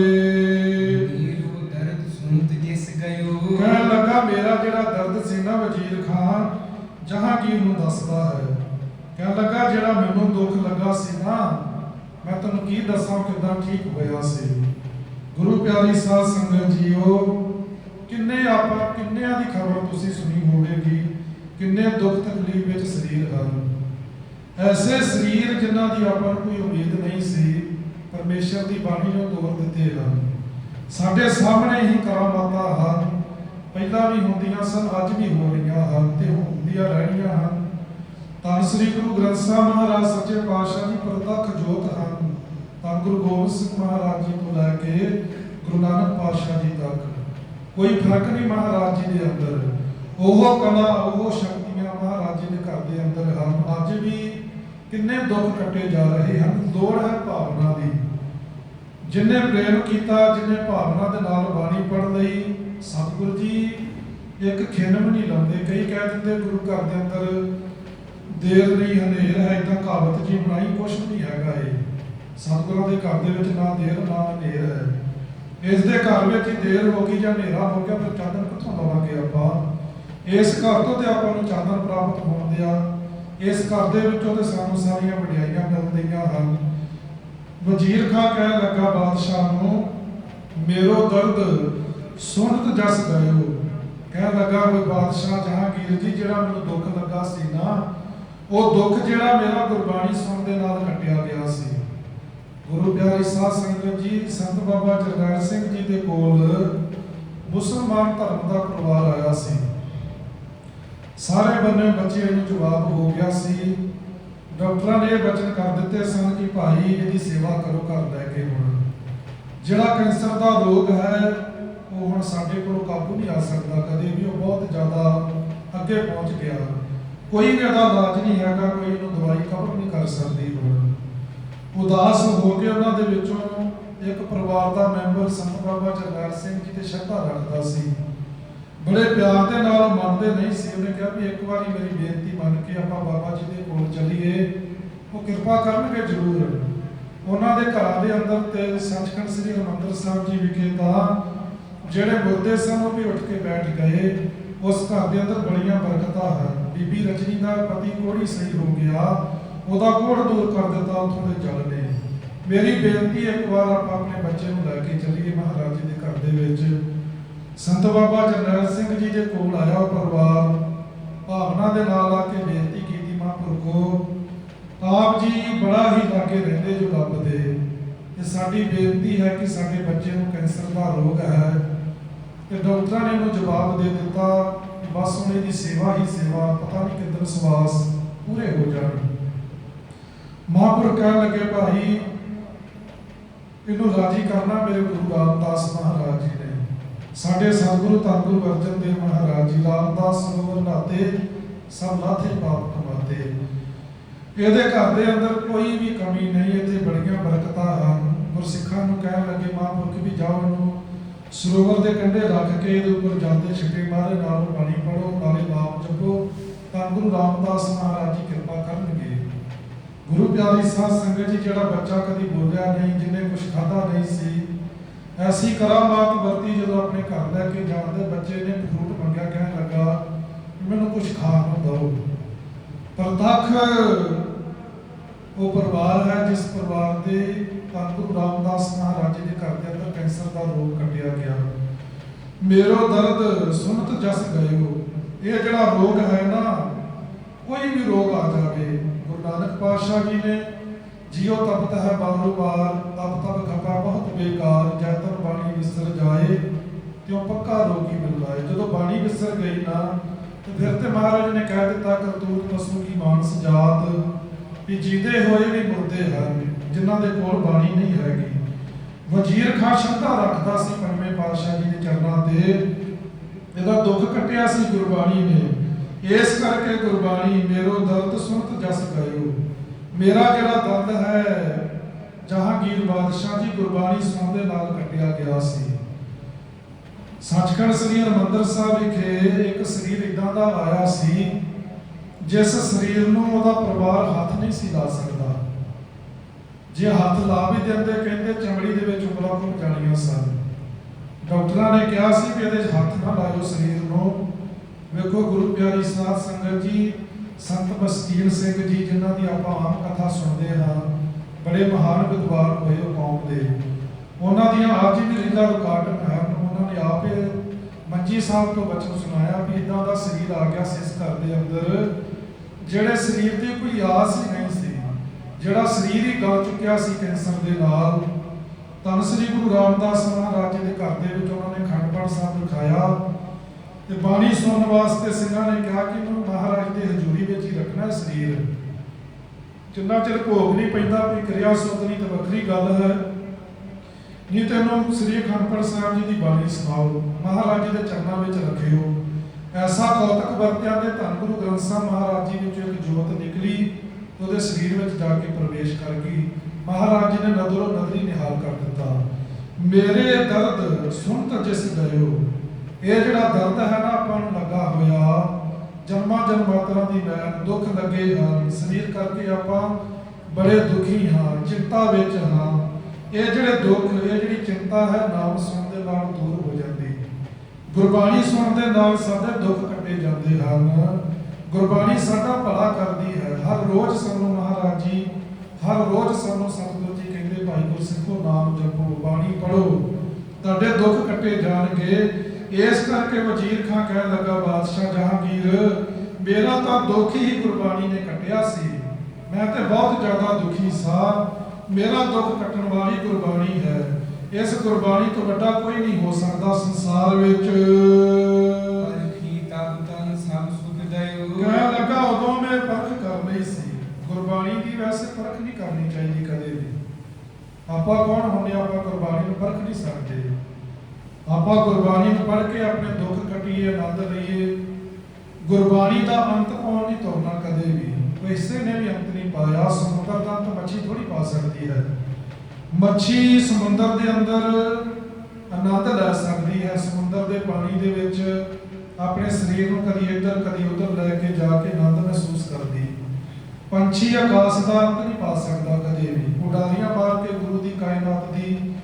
[SPEAKER 1] ਕਹਿਣ ਮੇਰਾ ਜਿਹੜਾ ਦਰਦ ਸੀ ਨਾ ਵਜ਼ੀਰ ਖਾਨ ਜਹਾਂਗੀਰ ਨੂੰ ਦੱਸਦਾ ਹੈ? ਕਹਿਣ ਲੱਗਾ, ਜਿਹੜਾ ਮੈਨੂੰ ਦੁੱਖ ਲੱਗਾ ਸੀ ਨਾ, ਮੈਂ ਤੁਹਾਨੂੰ ਕੀ ਦੱਸਾਂ ਕਿਦਾਂ ਠੀਕ ਹੋਇਆ ਸੀ? ਗੁਰੂ ਪਿਆਰੀ ਸਾਧ ਸੰਗਤ ਜੀਓ, ਕਿੰਨੇ ਆਪਾਂ, ਕਿੰਨਿਆਂ ਦੀ ਖਬਰ ਤੁਸੀਂ ਸੁਣੀ ਹੋਵੇਗੀ? ਕਿੰਨੇ ਦੁੱਖ ਤਕਲੀਫ ਵਿੱਚ ਸਰੀਰ ਹਨ? ਐਸੇ ਸਰੀਰ ਜਿਨ੍ਹਾਂ ਦੀ ਆਪਾਂ ਨੂੰ ਕੋਈ ਉਮੀਦ ਨਹੀਂ ਸੀ, ਪਰਮੇਸ਼ਰ ਦੀ ਬਾਣੀ ਨੂੰ ਤੋੜ ਦਿੱਤੇ ਹਨ। ਸਾਡੇ ਸਾਹਮਣੇ ਹੀ ਕਰਾਮਾਤਾਂ ਹਨ। ਪਹਿਲਾਂ ਵੀ ਹੁੰਦੀਆਂ ਸਨ, ਅੱਜ ਵੀ ਹੋ ਰਹੀਆਂ ਹਨ ਤੇ ਹੁੰਦੀਆਂ ਰਹਿਣੀਆਂ ਹਨ। ਤਾਂ ਸ੍ਰੀ ਗੁਰੂ ਗ੍ਰੰਥ ਸਾਹਿਬ ਮਹਾਰਾਜ ਸੱਚੇ ਪਾਤਸ਼ਾਹ ਜੀ ਪ੍ਰਤੱਖ ਜੋਤ ਹਨ। ਤਾਂ ਗੁਰੂ ਗੋਬਿੰਦ ਸਿੰਘ ਮਹਾਰਾਜ ਜੀ ਤੋਂ ਲੈ ਕੇ ਗੁਰੂ ਨਾਨਕ ਪਾਤਸ਼ਾਹ ਜੀ ਤੱਕ। ਕੋਈ ਫ਼ਰਕ ਨਹੀਂ ਮਹਾਰਾਜ ਜੀ ਦੇ ਅੰਦਰ। ਉਹ ਕਲਾ, ਉਹ ਸ਼ਕਤੀਆਂ ਮਹਾਰਾਜ ਜੀ ਦੇ ਘਰ ਦੇ ਅੰਦਰ ਹਨ। ਅੱਜ ਵੀ ਕਿੰਨੇ ਦੁੱਖ ਕੱਟੇ ਜਾ ਰਹੇ ਹਨ। ਲੋੜ ਹੈ ਭਾਵਨਾ ਦੀ। ਜਿਨੇ ਪ੍ਰੇਮ ਕੀਤਾ, ਜਿਨੇ ਭਾਵਨਾ ਦੇ ਨਾਲ ਬਾਣੀ ਪੜ੍ਹ ਲਈ ਸਤਿਗੁਰੂ ਜੀ ਇੱਕ ਖਿੰਨ ਨਹੀਂ ਲਾਉਂਦੇ। ਕਈ ਕਹਿ ਦਿੰਦੇ ਗੁਰੂ ਘਰ ਦੇ ਅੰਦਰ ਦੇਰ ਨਹੀਂ, ਹਨੇਰ ਹੈ ਇਦਾਂ ਕਹਾਵਤ ਜੀ ਬਣਾਈ, ਕੁਛ ਨਹੀਂ ਹੈਗਾ ਇਹ। ਸਤਿਗੁਰਾਂ ਦੇ ਘਰ ਦੇ ਵਿੱਚ ਨਾ ਦੇਰ, ਨਾ ਹਨੇਰ ਹੈ। ਇਸ ਦੇ ਘਰ ਵਿੱਚ ਹੀ ਦੇਰ ਹੋ ਗਈ ਜਾਂ ਹਨੇਰਾ ਹੋ ਗਿਆ, ਫਿਰ ਚਾਨਣ ਕਿੱਥੋਂ ਲਵਾਂਗੇ ਆਪਾਂ? ਇਸ ਘਰ ਤੋਂ ਤੇ ਆਪਾਂ ਨੂੰ ਚਾਨਣ ਪ੍ਰਾਪਤ ਹੋਣ ਦਿਆ। ਇਸ ਘਰ ਦੇ ਵਿੱਚੋਂ ਤੇ ਸਾਨੂੰ ਸਾਰੀਆਂ ਵਡਿਆਈਆਂ ਮਿਲਦੀਆਂ ਹਨ। ਵਜ਼ੀਰ ਖਾਂ ਕਹਿਣ ਲੱਗਾ, ਬਾਦਸ਼ਾਹ ਨੂੰ, ਮੇਰੋ ਦਰਦ ਸੁਣਤ ਜਸ ਗਇਓ। ਕਹਿਣ ਲੱਗਾ ਉਹ ਬਾਦਸ਼ਾਹ ਜਹਾਂਗੀਰ ਜੀ, ਜਿਹੜਾ ਮੈਨੂੰ ਦੁੱਖ ਲੱਗਾ ਸੀ ਨਾ, ਉਹ ਦੁੱਖ ਜਿਹੜਾ ਮੇਰਾ ਗੁਰਬਾਣੀ ਸੁਣਨ ਦੇ ਨਾਲ ਕੱਟਿਆ ਗਿਆ ਸੀ। ਗੁਰੂ ਪਿਆਰੀ ਸਾਧ ਸੰਗਤ ਜੀ, ਸੰਤ ਬਾਬਾ ਜਰਨੈਲ ਸਿੰਘ ਜੀ ਦੇ ਕੋਲ ਮੁਸਲਮਾਨ ਧਰਮ ਦਾ ਪਰਿਵਾਰ ਆਇਆ ਸੀ। ਸਾਰੇ ਬੰਨੇ ਬੱਚੇ ਨੂੰ ਜਵਾਬ ਹੋ ਗਿਆ ਸੀ। ਡਾਕਟਰਾਂ ਨੇ ਇਹ ਵਚਨ ਕਰ ਦਿੱਤੇ ਸਨ ਕਿ ਭਾਈ ਇਹਦੀ ਸੇਵਾ ਕਰੋ ਘਰ ਲੈ ਕੇ ਹੁਣ। ਜਿਹੜਾ ਕੈਂਸਰ ਦਾ ਰੋਗ ਹੈ ਉਹ ਹੁਣ ਸਾਡੇ ਕੋਲ ਕਾਬੂ ਨਹੀਂ ਆ ਸਕਦਾ, ਕਦੇ ਵੀ ਉਹ ਬਹੁਤ ਜ਼ਿਆਦਾ ਅੱਗੇ ਪਹੁੰਚ ਗਿਆ। ਕੋਈ ਵੀ ਇਹਦਾ ਇਲਾਜ ਨਹੀਂ ਹੈਗਾ, ਕੋਈ ਇਹਨੂੰ ਦਵਾਈ ਕਵਰ ਨਹੀਂ ਕਰ ਸਕਦੀ ਉਦਾਸ ਹੋ ਕੇ ਉਹਨਾਂ ਦੇ ਵਿੱਚੋਂ ਇੱਕ ਪਰਿਵਾਰ ਦਾ ਮੈਂਬਰ ਸੰਤ ਬਾਬਾ ਜਰਨੈਲ ਸਿੰਘ ਜੀ ਤੇ ਸ਼ਰਧਾ ਰੱਖਦਾ ਸੀ। ਬੜੇ ਪਿਆਰ ਦੇ ਨਾਲ ਮੰਨਦੇ ਨਹੀਂ ਸੀ। ਉਹਨੇ ਕਿਹਾ ਵੀ ਇੱਕ ਵਾਰੀ ਮੇਰੀ ਬੇਨਤੀ ਮੰਨ ਕੇ ਆਪਾਂ ਬਾਬਾ ਜੀ ਦੇ ਕੋਲ ਚੱਲੀਏ। ਉਹ ਕਿਰਪਾ ਕਰਨਗੇ ਜ਼ਰੂਰ। ਉਹਨਾਂ ਦੇ ਘਰਾਂ ਦੇ ਅੰਦਰ ਤੇ ਸੱਚਖੰਡ ਸ੍ਰੀ ਹਰਿਮੰਦਰ ਸਾਹਿਬ ਜੀ ਵਿਖੇ ਤਾਂ ਜਿਹੜੇ ਮੁਰਦੇ ਸਨ, ਉਹ ਵੀ ਉੱਠ ਕੇ ਬੈਠ ਗਏ। ਉਸ ਘਰ ਦੇ ਅੰਦਰ ਬੜੀਆਂ ਬਰਕਤਾਂ ਹਨ। ਬੀਬੀ ਰਜਨੀ ਦਾ ਪਤੀ ਕੋੜੀ ਸਹੀ ਹੋ ਗਿਆ। ਉਹਦਾ ਕੋੜ ਦੂਰ ਕਰ ਦਿੱਤਾ, ਉੱਥੋਂ ਦੇ ਜਲ ਨੇ। ਮੇਰੀ ਬੇਨਤੀ ਇੱਕ ਵਾਰ ਆਪਾਂ ਆਪਣੇ ਬੱਚੇ ਨੂੰ ਲੈ ਕੇ ਚੱਲੀਏ ਮਹਾਰਾਜ ਜੀ ਦੇ ਘਰ ਦੇ ਵਿੱਚ। ਸੰਤ ਬਾਬਾ ਜਰਨੈਲ ਸਿੰਘ ਜੀ ਦੇ ਕੋਲ ਆਇਆ ਉਹ ਪਰਿਵਾਰ। ਭਾਵਨਾ ਦੇ ਨਾਲ ਆ ਕੇ ਬੇਨਤੀ ਕੀਤੀ, ਮਹਾਂਪੁਰਖੋ, ਆਪ ਜੀ ਬੜਾ ਹੀ ਲਾਗੇ ਰਹਿੰਦੇ ਜੋ ਰੱਬ ਦੇ। ਤੇ ਸਾਡੀ ਬੇਨਤੀ ਹੈ ਕਿ ਸਾਡੇ ਬੱਚੇ ਨੂੰ ਕੈਂਸਰ ਦਾ ਰੋਗ ਹੈ। ਤੇ ਡਾਕਟਰਾਂ ਨੇ ਉਹਨੂੰ ਜਵਾਬ ਦੇ ਦਿੱਤਾ, ਬਸ ਹੁਣ ਇਹਦੀ ਸੇਵਾ ਹੀ ਸੇਵਾ, ਪਤਾ ਨਹੀਂ ਕਿੱਦਣ ਸਵਾਸ ਪੂਰੇ ਹੋ ਜਾਣ। ਮਹਾਂਪੁਰ ਕਹਿਣ ਲੱਗੇ, ਭਾਈ, ਇਹਨੂੰ ਰਾਜੀ ਕਰਨਾ ਮੇਰੇ ਗੁਰੂ ਰਾਮਦਾਸ ਮਹਾਰਾਜ ਜੀ ਨੇ। ਸਾਡੇ ਸਤਿਗੁਰੂ ਧੰਨ ਗੁਰੂ ਅਰਜਨ ਦੇਵ ਮਹਾਰਾਜ ਜੀ, ਰਾਮਦਾਸ ਸਰੋਵਰ ਨਾਤੇ, ਸਭ ਲਾਥੇ ਪਾਪ ਕਮਾਤੇ। ਇਹਦੇ ਘਰ ਦੇ ਅੰਦਰ ਕੋਈ ਵੀ ਕਮੀ ਨਹੀਂ, ਇੱਥੇ ਬੜੀਆਂ ਬਰਕਤਾਂ ਹਨ। ਗੁਰਸਿੱਖਾਂ ਨੂੰ ਕਹਿਣ ਲੱਗੇ, ਮਹਾਂਪੁਰਖ ਵੀ ਜਾਓ ਇਹਨੂੰ ਸਰੋਵਰ ਦੇ ਕੰਢੇ ਰੱਖ ਕੇ ਇਹਦੇ ਉੱਪਰ ਜਾਂਦੇ ਛਿੱਟੇ ਮਾਰੇ, ਨਾਲ ਪਾਣੀ ਪੜੋ ਨਾਲੇ ਨਾਮ ਜਪੋ, ਤਾਂ ਗੁਰੂ ਰਾਮਦਾਸ ਮਹਾਰਾਜ ਜੀ ਕਿਰਪਾ ਕਰਨਗੇ। ਗੁਰੂ ਪਿਆਰੀ ਸਾਧ ਸੰਗਤ ਜੀ, ਜਿਹੜਾ ਬੱਚਾ ਕਦੀ ਬੋਲਿਆ ਨਹੀਂ, ਜਿਹਨੇ ਕੁਝ ਖਾਧਾ ਨਹੀਂ ਸੀ, ਐਸੀ ਕਰਾਮਾਤ ਵਰਤੀ ਜਦੋਂ ਆਪਣੇ ਘਰ ਲੈ ਕੇ ਜਾਂਦੇ ਬੱਚੇ ਨੇ ਫਰੂਟ ਮੰਗਿਆ, ਕਹਿਣ ਲੱਗਾ ਮੈਨੂੰ ਕੁਝ ਖਾਣ ਨੂੰ ਦਿਓ। ਪ੍ਰਤੱਖ ਉਹ ਪਰਿਵਾਰ ਹੈ, ਜਿਸ ਪਰਿਵਾਰ ਦੇ ਧੰਨ ਗੁਰੂ ਰਾਮਦਾਸ ਮਹਾਰਾਜ ਜੀ ਦੇ ਘਰ ਦੇ ਕੈਂਸਰ ਦਾ ਰੋਗ ਕੱਟਿਆ ਗਿਆ। ਮੇਰੋ ਦਰਦ ਸੁਨਤ ਜਸ ਗਇਓ ਇਹ ਜਿਹੜਾ ਰੋਗ ਹੈ ਨਾ, ਕੋਈ ਵੀ ਰੋਗ ਆ ਜਾਵੇ, ਗੁਰੂ ਨਾਨਕ ਪਾਤਸ਼ਾਹ ਜੀ ਨੇ ਜਿਉ ਤਪਤ ਹੈ ਬਾਹਰੋਂ ਬਾਰ ਤਪ ਤਪ ਖਪਾ ਬਹੁਤ ਬੇਕਾਰ ਜੈਤਨ ਬਾਣੀ ਵਿਸਰ ਜਾਏ, ਤਿਉ ਪੱਕਾ ਰੋਗੀ ਮਿਲਦਾ ਹੈ। ਜਦੋਂ ਬਾਣੀ ਵਿਸਰ ਗਈ ਨਾ, ਤੇ ਫਿਰ ਤੇ ਮਹਾਰਾਜ ਨੇ ਕਹਿ ਦਿੱਤਾ, ਕਰਤੂਤ ਪਸ਼ੂ ਕੀ ਮਾਨਸ ਜਾਤ, ਵੀ ਜੀਦੇ ਹੋਏ ਵੀ ਮੁਰਦੇ ਹਨ। ਜਿਨ੍ਹਾਂ ਦੇ ਕੋਲ ਬਾਣੀ ਨਹੀਂ ਹੈਗੀ। ਵਜ਼ੀਰ ਖਾਂ ਸ਼ਰਧਾ ਰੱਖਦਾ ਸੀ ਪੰਜਵੇਂ ਪਾਤਸ਼ਾਹ ਜੀ ਦੇ ਚਰਨਾਂ ਤੇ। ਇਹਦਾ ਦੁੱਖ ਕੱਟਿਆ ਸੀ ਗੁਰਬਾਣੀ ਨੇ। ਇਸ ਕਰਕੇ ਗੁਰਬਾਣੀ, ਮੇਰੋ ਦਰਦ ਸੁਣਤ ਜਸ ਗਇਓ। ਮੇਰਾ ਜਿਹੜਾ ਦਰਦ ਹੈ, ਜਹਾਂਗੀਰ ਬਾਦਸ਼ਾਹ ਜੀ ਗੁਰਬਾਣੀ ਸੁਣਨ ਦੇ ਨਾਲ ਕੱਟਿਆ ਗਿਆ ਸੀ। ਸੱਚਖੰਡ ਸ੍ਰੀ ਹਰਿਮੰਦਰ ਸਾਹਿਬ ਵਿਖੇ ਇੱਕ ਸਰੀਰ ਇਦਾਂ ਦਾ ਆਇਆ ਸੀ, ਜਿਸ ਸਰੀਰ ਨੂੰ ਉਹਦਾ ਪਰਿਵਾਰ ਹੱਥ ਨਹੀਂ ਸੀ ਲਾ ਸਕਦਾ। ਜੇ ਹੱਥ ਲਾ ਵੀ ਦਿੰਦੇ ਕਹਿੰਦੇ ਚਮੜੀ ਦੇ ਵਿੱਚ ਉਂਗਲਾਂ ਘੁੰਮ ਜਾਣੀਆਂ ਸਨ। ਡਾਕਟਰਾਂ ਨੇ ਕਿਹਾ ਸੀ ਕਿ ਇਹਦੇ ਹੱਥ ਨਾ ਲਾਇਓ ਸਰੀਰ ਨੂੰ। ਵੇਖੋ ਗੁਰੂ ਪਿਆਰੀ ਸਾਧ ਸੰਗਤ ਜੀ, ਸੰਤ ਬਸਤੀਨ ਸਿੰਘ ਜੀ, ਜਿਨ੍ਹਾਂ ਦੀ ਆਪਾਂ ਆਮ ਕਥਾ ਸੁਣਦੇ ਹਾਂ, ਬੜੇ ਮਹਾਨ ਵਿਦਵਾਨ ਹੋਏ ਉਹ ਕੌਮ ਦੇ। ਉਹਨਾਂ ਦੀਆਂ ਆਪ ਜੀ ਦੀ ਲੀਲਾ ਰਿਕਾਰਡ ਹਨ ਉਹਨਾਂ ਨੇ ਆਪ ਮੰਜੀ ਸਾਹਿਬ ਤੋਂ ਬਚਨ ਸੁਣਾਇਆ ਵੀ ਇਦਾਂ ਦਾ ਸਰੀਰ ਆ ਗਿਆ ਸੀ ਇਸ ਘਰ ਦੇ ਅੰਦਰ। ਜਿਹੜੇ ਸਰੀਰ ਦੀ ਕੋਈ ਆਸ ਸੀ ਜਿਹੜਾ ਸਰੀਰ ਹੀ ਗਲ ਚੁੱਕਿਆ ਸੀ ਕੈਂਸਰ ਦੇ ਨਾਲ, ਧੰਨ ਸ੍ਰੀ ਗੁਰੂ ਰਾਮਦਾਸ ਮਹਾਰਾਜ ਜੀ ਦੇ ਘਰ ਦੇ ਵਿੱਚ ਉਹਨਾਂ ਨੇ ਖੰਡ ਪਾਠ ਸਾਹਿਬ ਰਖਾਇਆ ਤੇ ਬਾਣੀ ਸੁਣਨ ਵਾਸਤੇ ਸਿੰਘਾਂ ਨੇ ਕਿਹਾ ਕਿ ਇਹਨੂੰ ਮਹਾਰਾਜ ਦੇ ਹਜ਼ੂਰੀ ਵਿੱਚ ਹੀ ਰੱਖਣਾ ਹੈ ਸਰੀਰ। ਜਿੰਨਾ ਚਿਰ ਭੋਗ ਨਹੀਂ ਪੈਂਦਾ, ਕੋਈ ਕਿਰਿਆ ਸੁਤਨੀ ਤਾਂ ਵੱਖਰੀ ਗੱਲ ਹੈ। ਨਹੀਂ ਤੈਨੂੰ ਸ੍ਰੀ ਅਖੰਡ ਸਾਹਿਬ ਜੀ ਦੀ ਬਾਣੀ ਸੁਣਾਓ। ਮਹਾਰਾਜ ਜੀ ਦੇ ਚਰਨਾਂ ਵਿੱਚ ਰੱਖਿਓ। ਐਸਾ ਕੌਤਕ ਵਰਤਿਆ ਤੇ ਧੰਨ ਗੁਰੂ ਗ੍ਰੰਥ ਸਾਹਿਬ ਮਹਾਰਾਜ ਜੀ ਵਿੱਚੋਂ ਇੱਕ ਜੋਤ ਨਿਕਲੀ। ਉਹਦੇ ਸਰੀਰ ਵਿੱਚ ਜਾ ਕੇ ਪ੍ਰਵੇਸ਼ ਕਰ ਗਈ ਮਹਾਰਾਜ ਜੀ ਨੇ ਨਦਰੋ ਨਦਰੀ ਨਿਹਾਲ ਕਰ ਦਿੱਤਾ। ਮੇਰੇ ਦਰਦ ਸੁਣਤ ਜਿਸ ਗਇਓ, ਇਹ ਜਿਹੜਾ ਦਰਦ ਹੈ ਨਾ ਆਪਾਂ ਨੂੰ ਲੱਗਾ ਹੋਇਆ, ਜਨਮਾਂ ਜਨਮਾਂਤਰਾਂ ਦੀ ਮੈਲ ਦੁੱਖ ਲੱਗੇ ਹਨ। ਸਰੀਰ ਕਰਕੇ ਆਪਾਂ ਬੜੇ ਦੁਖੀ ਹਾਂ, ਚਿੰਤਾ ਵਿੱਚ ਹਾਂ। ਇਹ ਜਿਹੜੇ ਦੁੱਖ, ਇਹ ਜਿਹੜੀ ਚਿੰਤਾ ਹੈ, ਨਾਮ ਸੁਣਨ ਦੇ ਨਾਲ ਦੂਰ ਹੋ ਜਾਂਦੀ। ਗੁਰਬਾਣੀ ਸੁਣਨ ਦੇ ਨਾਲ ਸਾਡੇ ਦੁੱਖ ਕੱਟੇ ਜਾਂਦੇ ਹਨ। ਗੁਰਬਾਣੀ ਸਾਡਾ ਭਲਾ ਕਰਦੀ ਹੈ। ਹਰ ਰੋਜ਼ ਸਾਨੂੰ ਮਹਾਰਾਜ ਜੀ, ਹਰ ਰੋਜ਼ ਸਾਨੂੰ ਸਤਿਗੁਰੂ ਜੀ ਕਹਿੰਦੇ, ਭਾਈ ਗੁਰਸਿੱਖੋ ਨਾਮ ਜਪੋ, ਬਾਣੀ ਪੜੋ ਤੁਹਾਡੇ ਦੁੱਖ ਕੱਟੇ ਜਾਣਗੇ। ਇਸ ਕਰਕੇ ਵਜ਼ੀਰ ਖਾਂ ਕਹਿਣ ਲੱਗਾ, ਬਾਦਸ਼ਾਹ ਜਹਾਂਗੀਰ, ਮੇਰਾ ਤਾਂ ਦੁੱਖ ਹੀ ਗੁਰਬਾਣੀ ਨੇ ਕੱਟਿਆ ਸੀ। ਮੈਂ ਤੇ ਬਹੁਤ ਜ਼ਿਆਦਾ ਦੁਖੀ ਸਾਂ। ਮੇਰਾ ਦੁੱਖ ਕੱਟਣ ਵਾਲੀ ਗੁਰਬਾਣੀ ਹੈ। ਇਸ ਗੁਰਬਾਣੀ ਤੋਂ ਵੱਡਾ ਕੋਈ ਨਹੀਂ ਹੋ ਸਕਦਾ ਸੰਸਾਰ ਵਿੱਚ
[SPEAKER 2] ਪਰਖੀ ਤਬ ਤਨ ਸਭ ਸੁਖ ਦਇਓ
[SPEAKER 1] ਕਹਿਣ ਲੱਗਾ ਉਦੋਂ ਮੈਂ ਪਰਖ ਕਰ ਲਈ ਸੀ ਗੁਰਬਾਣੀ ਦੀ ਵੈਸੇ ਪਰਖ ਨਹੀਂ ਕਰਨੀ ਚਾਹੀਦੀ ਕਦੇ ਵੀ। ਆਪਾਂ ਕੌਣ ਹੁੰਦੇ ਆਪਾਂ ਗੁਰਬਾਣੀ ਨੂੰ ਪਰਖ ਨਹੀਂ ਸਕਦੇ। ਆਪਾਂ ਗੁਰਬਾਣੀ ਨੂੰ ਪੜ੍ਹ ਕੇ ਆਪਣੇ ਦੁੱਖ ਕੱਟੀਏ, ਆਨੰਦ ਲਈਏ। ਗੁਰਬਾਣੀ ਦਾ ਅੰਤ ਪਾਉਣ ਨਹੀਂ ਤੁਰਨਾ ਕਦੇ ਵੀ। ਕਿਸੇ ਨੇ ਵੀ ਅੰਤ ਨਹੀਂ ਪਾਇਆ। ਸਮੁੰਦਰ ਦਾ ਅੰਤ ਮੱਛੀ ਥੋੜੀ ਪਾ ਸਕਦੀ ਹੈ। ਮੱਛੀ ਸਮੁੰਦਰ ਦੇ ਅੰਦਰ ਆਨੰਦ ਲੈ ਸਕਦੀ ਹੈ। ਸਮੁੰਦਰ ਦੇ ਪਾਣੀ ਦੇ ਵਿੱਚ ਆਪਣੇ ਸਰੀਰ ਨੂੰ ਕਦੀ ਇੱਧਰ, ਕਦੀ ਉੱਧਰ ਲੈ ਕੇ ਜਾ ਕੇ ਆਨੰਦ ਮਹਿਸੂਸ ਕਰਦੀ। ਪੰਛੀ ਆਕਾਸ਼ ਦਾ ਅੰਤ ਨਹੀਂ ਪਾ ਸਕਦਾ ਕਦੇ ਵੀ। ਉਡਾਰੀਆਂ ਮਾਰ ਕੇ ਗੁਰੂ ਦੀ ਕਾਇਨਾਤ ਦੀ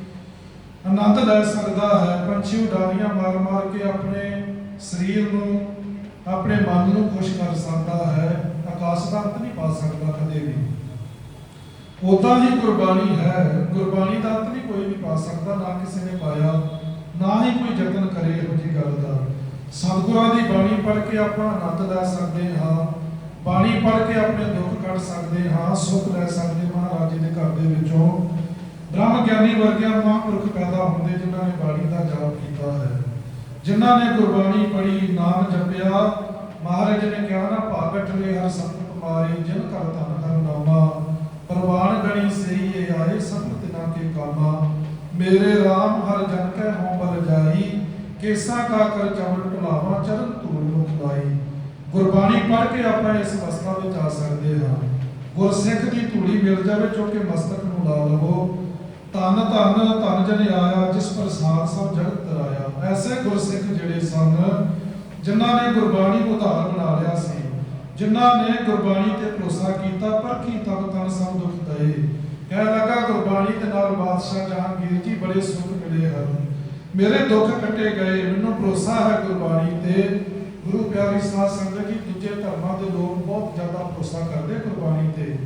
[SPEAKER 1] ਆਨੰਦ ਲੈ ਸਕਦਾ ਹੈ। ਪੰਛੀ ਉਡਾਰੀਆਂ ਮਾਰ ਮਾਰ ਕੇ ਆਪਣੇ ਸਰੀਰ ਨੂੰ, ਆਪਣੇ ਮਨ ਨੂੰ ਖੁਸ਼ ਕਰ ਸਕਦਾ ਹੈ। ਆਕਾਸ਼ ਦਾ ਅੰਤ ਨਹੀਂ ਪਾ ਸਕਦਾ ਕਦੇ ਵੀ। ਉਦਾਂ ਹੀ ਗੁਰਬਾਣੀ ਹੈ। ਗੁਰਬਾਣੀ ਦਾ ਅੰਤ ਨਹੀਂ ਕੋਈ ਵੀ ਪਾ ਸਕਦਾ, ਨਾ ਕਿਸੇ ਨੇ ਪਾਇਆ, ਨਾ ਹੀ ਕੋਈ ਯਤਨ ਕਰੇ ਇਹੋ ਜਿਹੀ ਗੱਲ ਦਾ। ਸਤਿਗੁਰਾਂ ਦੀ ਬਾਣੀ ਪੜ੍ਹ ਕੇ ਆਪਾਂ ਆਨੰਦ ਲੈ ਸਕਦੇ ਹਾਂ। ਬਾਣੀ ਪੜ੍ਹ ਕੇ ਆਪਣੇ ਦੁੱਖ ਕੱਢ ਸਕਦੇ, ਹਾਂ, ਸੁੱਖ ਲੈ ਸਕਦੇ ਮਹਾਰਾਜ ਜੀ ਦੇ ਘਰ ਦੇ ਵਿੱਚੋਂ। ਬ੍ਰਹਮ ਗਿਆਨੀ ਵਰਗਿਆਂ ਮਹਾਂਪੁਰਖ ਪੈਦਾ ਹੁੰਦੇ ਜਿਨ੍ਹਾਂ ਨੇ ਬਾਣੀ ਦਾ ਜਾਪ ਕੀਤਾ ਹੈ। ਜਿਨ੍ਹਾਂ ਨੇ ਗੁਰਬਾਣੀ ਪੜ੍ਹੀ, ਨਾਮ ਜਪਿਆ, ਮਹਾਰਾਜ ਨੇ ਕਿਹਾ ਨਾ ਭਾਗਟ ਲੇ ਹਰ ਸੰਤ ਕੁਮਾਰੀ ਜਿਨ ਕਰ ਧਨ ਕਰ ਨਾਮਾ, ਪ੍ਰਵਾਨ ਗਣੀ ਸਹੀ ਆਏ ਸਭ ਤਿਨਾ ਕੇ ਕਾਮਾ। ਮੇਰੇ RAM ਹਰ ਜਨ ਕੈ ਹੋਂ ਬਲ ਜਾਈ, ਕੇਸਾ ਕਾ ਕਰ ਚਮਨ ਢੁਲਾਵਾ, ਚਰਨ ਧੂੜ ਮੁਖ ਲਾਈ। ਗੁਰਬਾਣੀ ਪੜ੍ਹ ਕੇ ਆਪਾਂ ਇਸ ਅਵਸਥਾ ਵਿੱਚ ਆ ਸਕਦੇ ਹਾਂ। ਗੁਰਸਿੱਖ ਦੀ ਧੂੜੀ ਮਿਲ ਜਾਵੇ ਜੋ ਕਿ ਮਸਤਕ ਨੂੰ ਲਾ ਲਵੋ। ਧੰਨ ਧੰਨ ਧੰਨ ਜਨ ਆਇਆ, ਜਿਸ ਪ੍ਰਸਾਦ ਸਭ ਜਗਤ ਤਰਾਇਆ। ਐਸੇ ਗੁਰਸਿੱਖ ਜਿਹੜੇ ਸਨ, ਜਿਨ੍ਹਾਂ ਨੇ ਗੁਰਬਾਣੀ ਨੂੰ ਉਧਾਰ ਬਣਾ ਲਿਆ ਸੀ। ਜਿਨ੍ਹਾਂ ਨੇ ਗੁਰਬਾਣੀ ਤੇ ਭਰੋਸਾ ਕੀਤਾ, ਪਰ ਕੀ ਤਨ ਤਨ ਸਭ ਦੁੱਖ ਦਏ। ਕਹਿ ਲੱਗਾ, ਗੁਰਬਾਣੀ ਦੇ ਨਾਲ ਬਾਦਸ਼ਾਹ ਜਹਾਂਗੀਰ ਜੀ ਬੜੇ ਸੁੱਖ ਮਿਲੇ ਹਨ। ਮੇਰੇ ਦੁੱਖ ਕੱਟੇ ਗਏ, ਮੈਨੂੰ ਭਰੋਸਾ ਹੈ ਗੁਰਬਾਣੀ ਤੇ। ਗੁਰੂ ਪਿਆਰੀ ਸਾਧ ਸੰਗਤ ਜੀ, ਦੂਜੇ ਧਰਮਾਂ ਦੇ ਲੋਕ ਬਹੁਤ ਜ਼ਿਆਦਾ ਭਰੋਸਾ ਕਰਦੇ ਗੁਰਬਾਣੀ ਤੇ।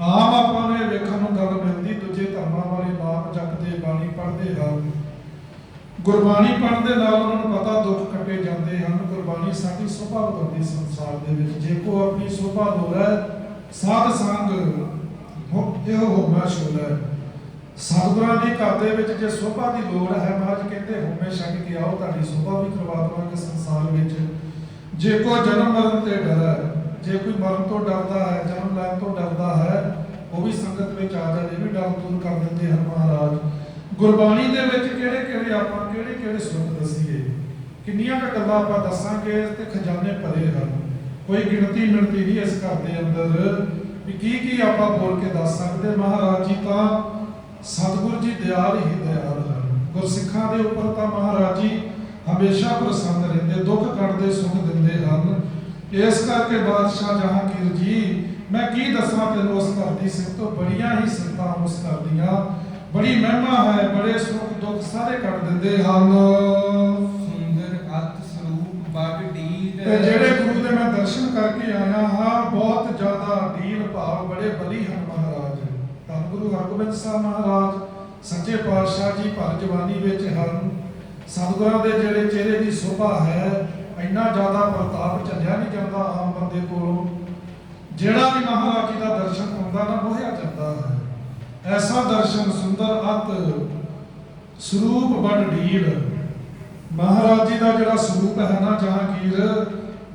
[SPEAKER 1] ਆਮ ਆਪਾਂ ਨੂੰ ਵੇਖਣ ਨੂੰ ਗੱਲ ਮਿਲਦੀ, ਦੂਜੇ ਧਰਮਾਂ ਵਾਲੇ ਨਾਮ ਜਪਦੇ, ਬਾਣੀ ਪੜ੍ਹਦੇ ਹਨ। ਗੁਰਬਾਣੀ ਪੜ੍ਹਨ ਦੇ ਨਾਲ ਉਹਨਾਂ ਨੂੰ ਪਤਾ ਦੁੱਖ ਕੱਟੇ ਜਾਂਦੇ ਹਨ। ਗੁਰਬਾਣੀ ਸਾਡੀ ਸੋਭਾ ਵਧਾਉਂਦੀ ਸੰਸਾਰ ਦੇ ਵਿੱਚ। ਜੇ ਕੋ ਆਪਣੀ ਸੋਭਾ ਲੋੜੈ ਸਾਧ ਸੰਗ ਹੋ ਇਹੋ ਹੋਮਾ ਸ਼ੋਲੈ ਸਤਿਗੁਰਾਂ ਦੀ ਘਰ ਦੇ ਵਿੱਚ ਜੇ ਸੋਭਾ ਦੀ ਲੋੜ ਹੈ, ਮਹਾਰਾਜ ਕਹਿੰਦੇ ਹੋਮੇ ਛੱਡ ਕੇ ਆਓ, ਤੁਹਾਡੀ ਸੋਭਾ ਵੀ ਕਰਵਾ ਦੇਵਾਂਗੇ ਸੰਸਾਰ ਵਿੱਚ। ਜੇ ਕੋ ਜਨਮ ਮਰਨ ਤੇ ਡਰ ਹੈ, ਜੇ ਕੋਈ ਮਰਨ ਤੋਂ ਡਰਦਾ ਹੈ, ਜਨਮ ਲੈਣ ਤੋਂ ਡਰਦਾ ਹੈ, ਉਹ ਵੀ ਸੰਗਤ ਵਿੱਚ ਆ ਜਾਵੇ ਵੀ ਡਰ ਦੂਰ ਕਰ ਦਿੰਦੇ ਹਨ ਮਹਾਰਾਜ। ਗੁਰਬਾਣੀ ਦੇ ਵਿੱਚ ਕਿਹੜੇ ਕਿਹੜੇ ਆਪਾਂ ਕਿਹੜੇ ਕਿਹੜੇ ਸੁਰਤ ਦਸੀਏ? ਕਿੰਨੀਆਂ ਕੁ ਗੱਲਾਂ ਆਪਾਂ ਦੱਸਾਂਗੇ ਤੇ ਖਜ਼ਾਨੇ ਭਰੇ ਹਨ। ਕੋਈ ਗਿਣਤੀ ਮਿਣਤੀ ਨਹੀਂ ਇਸ ਘਰ ਦੇ ਅੰਦਰ ਵੀ ਕੀ ਕੀ ਆਪਾਂ ਬੋਲ ਕੇ ਦੱਸ ਸਕਦੇ। ਮਹਾਰਾਜ ਜੀ ਤਾਂ ਸਤਿਗੁਰ ਜੀ ਦਿਆਲ ਹੀ ਦਿਆਲ ਹਨ। ਗੁਰਸਿੱਖਾਂ ਦੇ ਉੱਪਰ ਤਾਂ ਮਹਾਰਾਜ ਜੀ ਹਮੇਸ਼ਾ ਪ੍ਰਸੰਨ ਰਹਿੰਦੇ ਦੁੱਖ ਕੱਟਦੇ ਸੁਖ ਦਿੰਦੇ ਹਨ। ਇਸ ਕਰਕੇ ਬਾਦਸ਼ਾਹ ਜਹਾਂਗੀਰ ਜੀ ਮੈਂ ਕੀ ਦੱਸਾਂ ਤੈਨੂੰ ਉਸ ਘਰ ਦੀ ਸਿਫਤ? ਬੜੀਆਂ ਹੀ ਸਿਫਤਾਂ ਉਸ ਘਰ ਦੀਆਂ। ਬੜੀ ਮਹਿਮਾ ਹੈ ਬੜੇ ਸੁਖ ਦੁੱਖ ਸਾਰੇ ਕੱਟ ਦਿੰਦੇ ਹਨ।
[SPEAKER 2] ਸੁੰਦਰ ਅਤ ਸਰੂਪ ਬਗ ਢੀਲ
[SPEAKER 1] ਤੇ ਜਿਹੜੇ ਗੁਰੂ ਦੇ ਮੈਂ ਦਰਸ਼ਨ ਕਰਕੇ ਆਇਆ ਹਾਂ ਬਹੁਤ ਜ਼ਿਆਦਾ ਦੀਨ ਭਾਵ ਬੜੇ ਬਲੀ ਹਨ। ਗੁਰੂ ਹਰਗੋਬਿੰਦ ਸਾਹਿਬ ਮਹਾਰਾਜ, ਸੱਚੇ ਪਾਤਸ਼ਾਹ ਜੀ ਭਰ ਜਵਾਨੀ ਵਿੱਚ ਹਨ। ਸਤਿਗੁਰਾਂ ਦੇ ਜਿਹੜੇ ਚਿਹਰੇ ਦੀ ਸ਼ੋਭਾ ਹੈ, ਇੰਨਾ ਜ਼ਿਆਦਾ ਪ੍ਰਤਾਪ ਚੱਲਿਆ ਨਹੀਂ ਜਾਂਦਾ ਆਮ ਬੰਦੇ ਕੋਲੋਂ। ਜਿਹੜਾ ਵੀ ਮਹਾਰਾਜ ਜੀ ਦਾ ਦਰਸ਼ਨ ਹੁੰਦਾ ਨਾ ਮੋਹਿਆ ਜਾਂਦਾ ਹੈ। ਐਸਾ ਦਰਸ਼ਨ ਸੁੰਦਰ ਅਤ, ਸਰੂਪ ਬੜ ਢੀਲ। ਮਹਾਰਾਜ ਜੀ ਦਾ ਜਿਹੜਾ ਸਰੂਪ ਹੈ ਨਾ ਜਹਾਂਗੀਰ,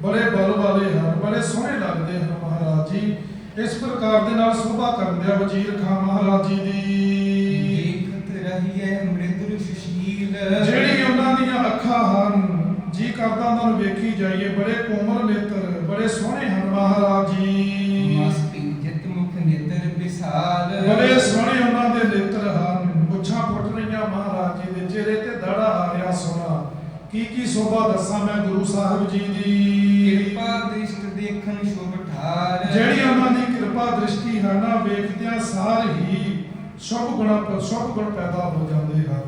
[SPEAKER 1] ਬੜੇ ਬਲ ਵਾਲੇ ਹਨ, ਬੜੇ ਸੋਹਣੇ ਲੱਗਦੇ ਹਨ ਮਹਾਰਾਜ ਜੀ। ਇਸ ਪ੍ਰਕਾਰ ਦੇ ਨਾਲ ਸ਼ੋਭਾ ਕਰਦੇ ਆ ਵਜ਼ੀਰ ਖਾਨ ਮਹਾਰਾਜ ਜੀ ਦੀ।
[SPEAKER 2] ਦੇਖਤ ਰਹੀਏ ਮ੍ਰਿਦੁਰ ਸੁਸ਼ੀਲ।
[SPEAKER 1] ਜਿਹੜੀ ਉਹਨਾਂ ਦੀਆਂ ਅੱਖਾਂ ਹਨ ਜੀ ਕਰਦਾ ਉਹਨਾਂ ਨੂੰ ਵੇਖੀ ਜਾਈਏ ਬੜੇ ਕੋਮਲ ਨੇਤਰ ਬੜੇ ਸੋਹਣੇ ਹਨ ਮਹਾਰਾਜ ਜੀ।
[SPEAKER 2] ਮਸਤੀ ਜਿਤ ਮੁਖ ਨੇਤਰ ਵਿਸਾਲ।
[SPEAKER 1] ਬੜੇ ਸੋਹਣੇ ਉਹਨਾਂ ਦੇ ਨੇਤਰ ਹਨ। ਮੁੱਛਾਂ ਫੁੱਟ ਰਹੀਆਂ ਮਹਾਰਾਜ ਜੀ ਦੇ ਚਿਹਰੇ ਤੇ ਦਾੜਾ ਆ ਰਿਹਾ ਸੋਹਣਾ। ਕੀ ਕੀ ਸ਼ੋਭਾ ਦੱਸਾਂ ਮੈਂ ਗੁਰੂ ਸਾਹਿਬ ਜੀ ਦੀ
[SPEAKER 2] ਕਿਰਪਾ ਦ੍ਰਿਸ਼ਟ ਦੇਖਣ ਸ਼ੁਭ ਠਾਰ
[SPEAKER 1] ਜਿਹੜੀ ਉਹਨਾਂ ਦੀ ਕਿਰਪਾ ਦ੍ਰਿਸ਼ਟੀ ਹੈ ਵੇਖਦਿਆਂ ਸਾਰ ਹੀ ਸ਼ੁਭ ਗੁਣਾ ਸ਼ੁਭ ਗੁਣ ਪੈਦਾ ਹੋ ਜਾਂਦੇ ਹਨ।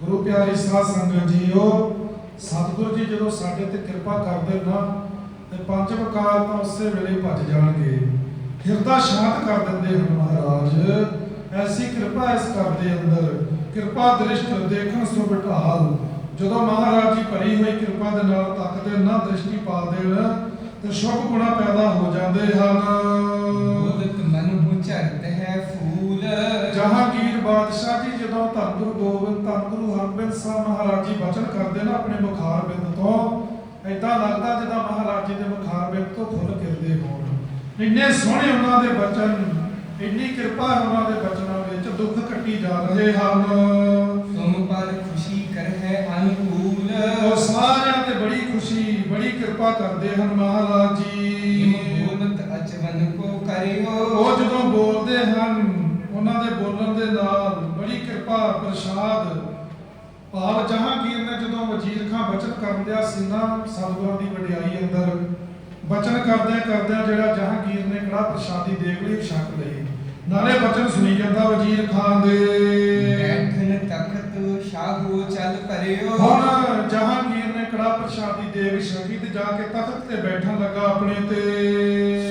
[SPEAKER 1] ਗੁਰੂ ਪਿਆਰੀ ਸਾਧ ਸੰਗਤ ਜੀਓ, ਸਤਿਗੁਰੂ ਜੀ ਜਦੋਂ ਸਾਡੇ ਤੇ ਕਿਰਪਾ ਕਰਦੇ ਨਾ, ਤੇ ਪੰਜ ਵਕਾਰ ਤਾਂ ਉਸੇ ਵੇਲੇ ਭੱਜ ਜਾਣਗੇ। ਹਿਰਦਾ ਸ਼ਾਂਤ ਕਰ ਦਿੰਦੇ ਹਨ ਮਹਾਰਾਜ। ਐਸੀ ਕਿਰਪਾ ਇਸ ਘਰ ਦੇ ਅੰਦਰ, ਕਿਰਪਾ ਦ੍ਰਿਸ਼ਟ ਦੇਖਣ ਸੁਭ ਢਾਲ ਜਦੋਂ ਮਹਾਰਾਜ ਜੀ ਭਰੀ ਹੋਈ ਕਿਰਪਾ ਦੇ ਨਾਲ ਤੱਕਦੇ ਨਾ ਦ੍ਰਿਸ਼ਟੀ ਪਾ ਦੇਣ ਤੇ ਸ਼ੁਭ ਗੁਣਾ ਪੈਦਾ ਹੋ ਜਾਂਦੇ ਹਨ।
[SPEAKER 2] ਬੋਲਤ ਮਨ ਹੋ ਝਰਤ ਹੈ ਫੂਲ।
[SPEAKER 1] ਜਹਾਂਗੀਰ ਬਾਦਸ਼ਾਹ ਜੀ ਜਦੋਂ ਧੰਨ ਗੁਰੂ ਗੋਬਿੰਦ ਧੰਨ ਗੁਰੂ ਹਰਗੋਬਿੰਦ ਸਾਹਿਬ ਮਹਾਰਾਜ ਜੀ ਬਚਨ ਕਰਦੇ ਨਾ ਆਪਣੇ ਮੁਖਾਰ ਬਿੰਦ ਤੋਂ ਏਦਾਂ ਲੱਗਦਾ ਜਿੱਦਾਂ ਮਹਾਰਾਜ ਜੀ ਦੇ ਮੁਖਾਰ ਬਿੰਦ ਤੋਂ ਫੁੱਲ ਗਿਰਦੇ ਹੋਣ। ਇੰਨੇ ਸੋਹਣੇ ਉਹਨਾਂ ਦੇ ਬਚਨ ਇੰਨੀ ਕਿਰਪਾ ਉਹਨਾਂ ਦੇ ਬਚਨਾਂ ਵਿੱਚ ਦੁੱਖ ਕੱਟੀ ਜਾ ਰਹੇ ਹਨ।
[SPEAKER 2] ਤੁਮ ਪਰ ਖੁਸ਼ੀ ਕਰ ਹੈ ਅਨੁਕੂਲ।
[SPEAKER 1] ਉਹ ਸਾਰਿਆਂ ਤੇ ਬੜੀ ਖੁਸ਼ੀ ਬੜੀ ਕਿਰਪਾ ਕਰਦੇ ਹਨ ਮਹਾਰਾਜ ਜੀ।
[SPEAKER 2] ਬੋਲਤ ਅਚਵਨ ਕੋ ਕਰਿਓ।
[SPEAKER 1] ਉਹ ਜਦੋਂ ਬੋਲਦੇ ਹਨ ਉਹਨਾਂ ਦੇ ਬੋਲਣ ਦੇ ਨਾਲ ਬੜੀ ਕਿਰਪਾ ਪ੍ਰਸ਼ਾਦ। ਭਾਵ ਜਹਾਂਗੀਰ ਨੇ ਜਦੋਂ ਵਜ਼ੀਰ ਖਾਂ ਬਚਨ ਕਰਨ ਦਿਆ ਸੀ ਨਾ ਸਤਿਗੁਰਾਂ ਦੀ ਵਡਿਆਈ ਅੰਦਰ ਬਚਨ ਕਰਦਿਆਂ ਕਰਦਿਆਂ ਜਿਹੜਾ ਜਹਾਂਗੀਰ ਨੇ ਕੜਾ ਪ੍ਰਸ਼ਾਦੀ ਦੇਖ ਲਈ ਛਕ ਲਈ। ਨਾਲੇ ਬਚਨ ਸੁਣੀ ਜਾਂਦਾ ਵਜ਼ੀਰ ਖਾਨ ਦੇ।
[SPEAKER 2] ਬੈਠਨ ਤਖਤ ਸ਼ਾਹੂ ਚੱਲ ਪਰਿਓ
[SPEAKER 1] ਹੁਣ ਜਹਾਂਗੀਰ ਕੜਾ ਪ੍ਰਸ਼ਾਦੀ ਦੇਖ ਛਕੀ ਤੇ ਜਾ ਕੇ ਤਖਤ ਤੇ ਬੈਠਣ ਲੱਗਾ ਆਪਣੇ ਤੇ।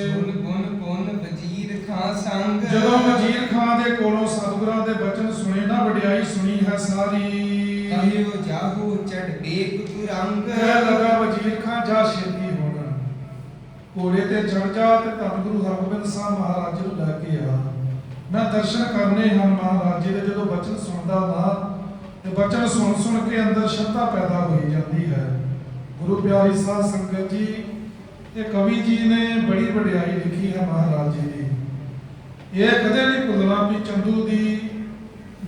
[SPEAKER 2] ਸੁਨ ਗੁਣ ਗੁਣ ਵਜ਼ੀਰ ਖਾਂ ਸੰਗ।
[SPEAKER 1] ਜਦੋਂ ਵਜ਼ੀਰ ਖਾਨ ਦੇ ਕੋਲੋਂ ਸਤਿਗੁਰਾਂ ਦੇ ਬਚਨ ਸੁਣੇ ਨਾ ਵਡਿਆਈ ਸੁਣੀ ਹੈ ਸਾਰੀ।
[SPEAKER 2] ਕਹਿਓ ਜਾਹੂ ਚੜ ਬੇਕ ਤੁਰੰਗ
[SPEAKER 1] ਕਹਿ ਲਗਾ ਵਜ਼ੀਰ ਖਾਨ ਜਾ ਛੇਤੀ ਹੁਣ। ਘੋੜੇ ਤੇ ਚੜ ਜਾ ਤੇ ਧੰਨ ਗੁਰੂ ਹਰਗੋਬਿੰਦ ਸਾਹਿਬ ਮਹਾਰਾਜ ਨੂੰ ਲੈ ਕੇ ਆ। ਮੈਂ ਦਰਸ਼ਨ ਕਰਨੇ ਹਨ ਮਹਾਰਾਜ ਜੀ ਦੇ ਜਦੋਂ ਬਚਨ ਸੁਣਦਾ ਨਾ ਤੇ ਬਚਨ ਸੁਣ ਸੁਣ ਕੇ ਅੰਦਰ ਸ਼ਰਧਾ ਪੈਦਾ ਹੋਈ ਜਾਂਦੀ ਹੈ। ਗੁਰੂ ਪਿਆਰੀ ਸਾਧ ਸੰਗਤ ਜੀ, ਇਹ ਕਵੀ ਜੀ ਨੇ ਬੜੀ ਵਡਿਆਈ ਲਿਖੀ ਹੈ ਮਹਾਰਾਜ ਜੀ ਦੀ। ਇਹ ਕਦੇ ਨਹੀਂ ਭੁੱਲਣਾ ਵੀ ਚੰਦੂ ਦੀ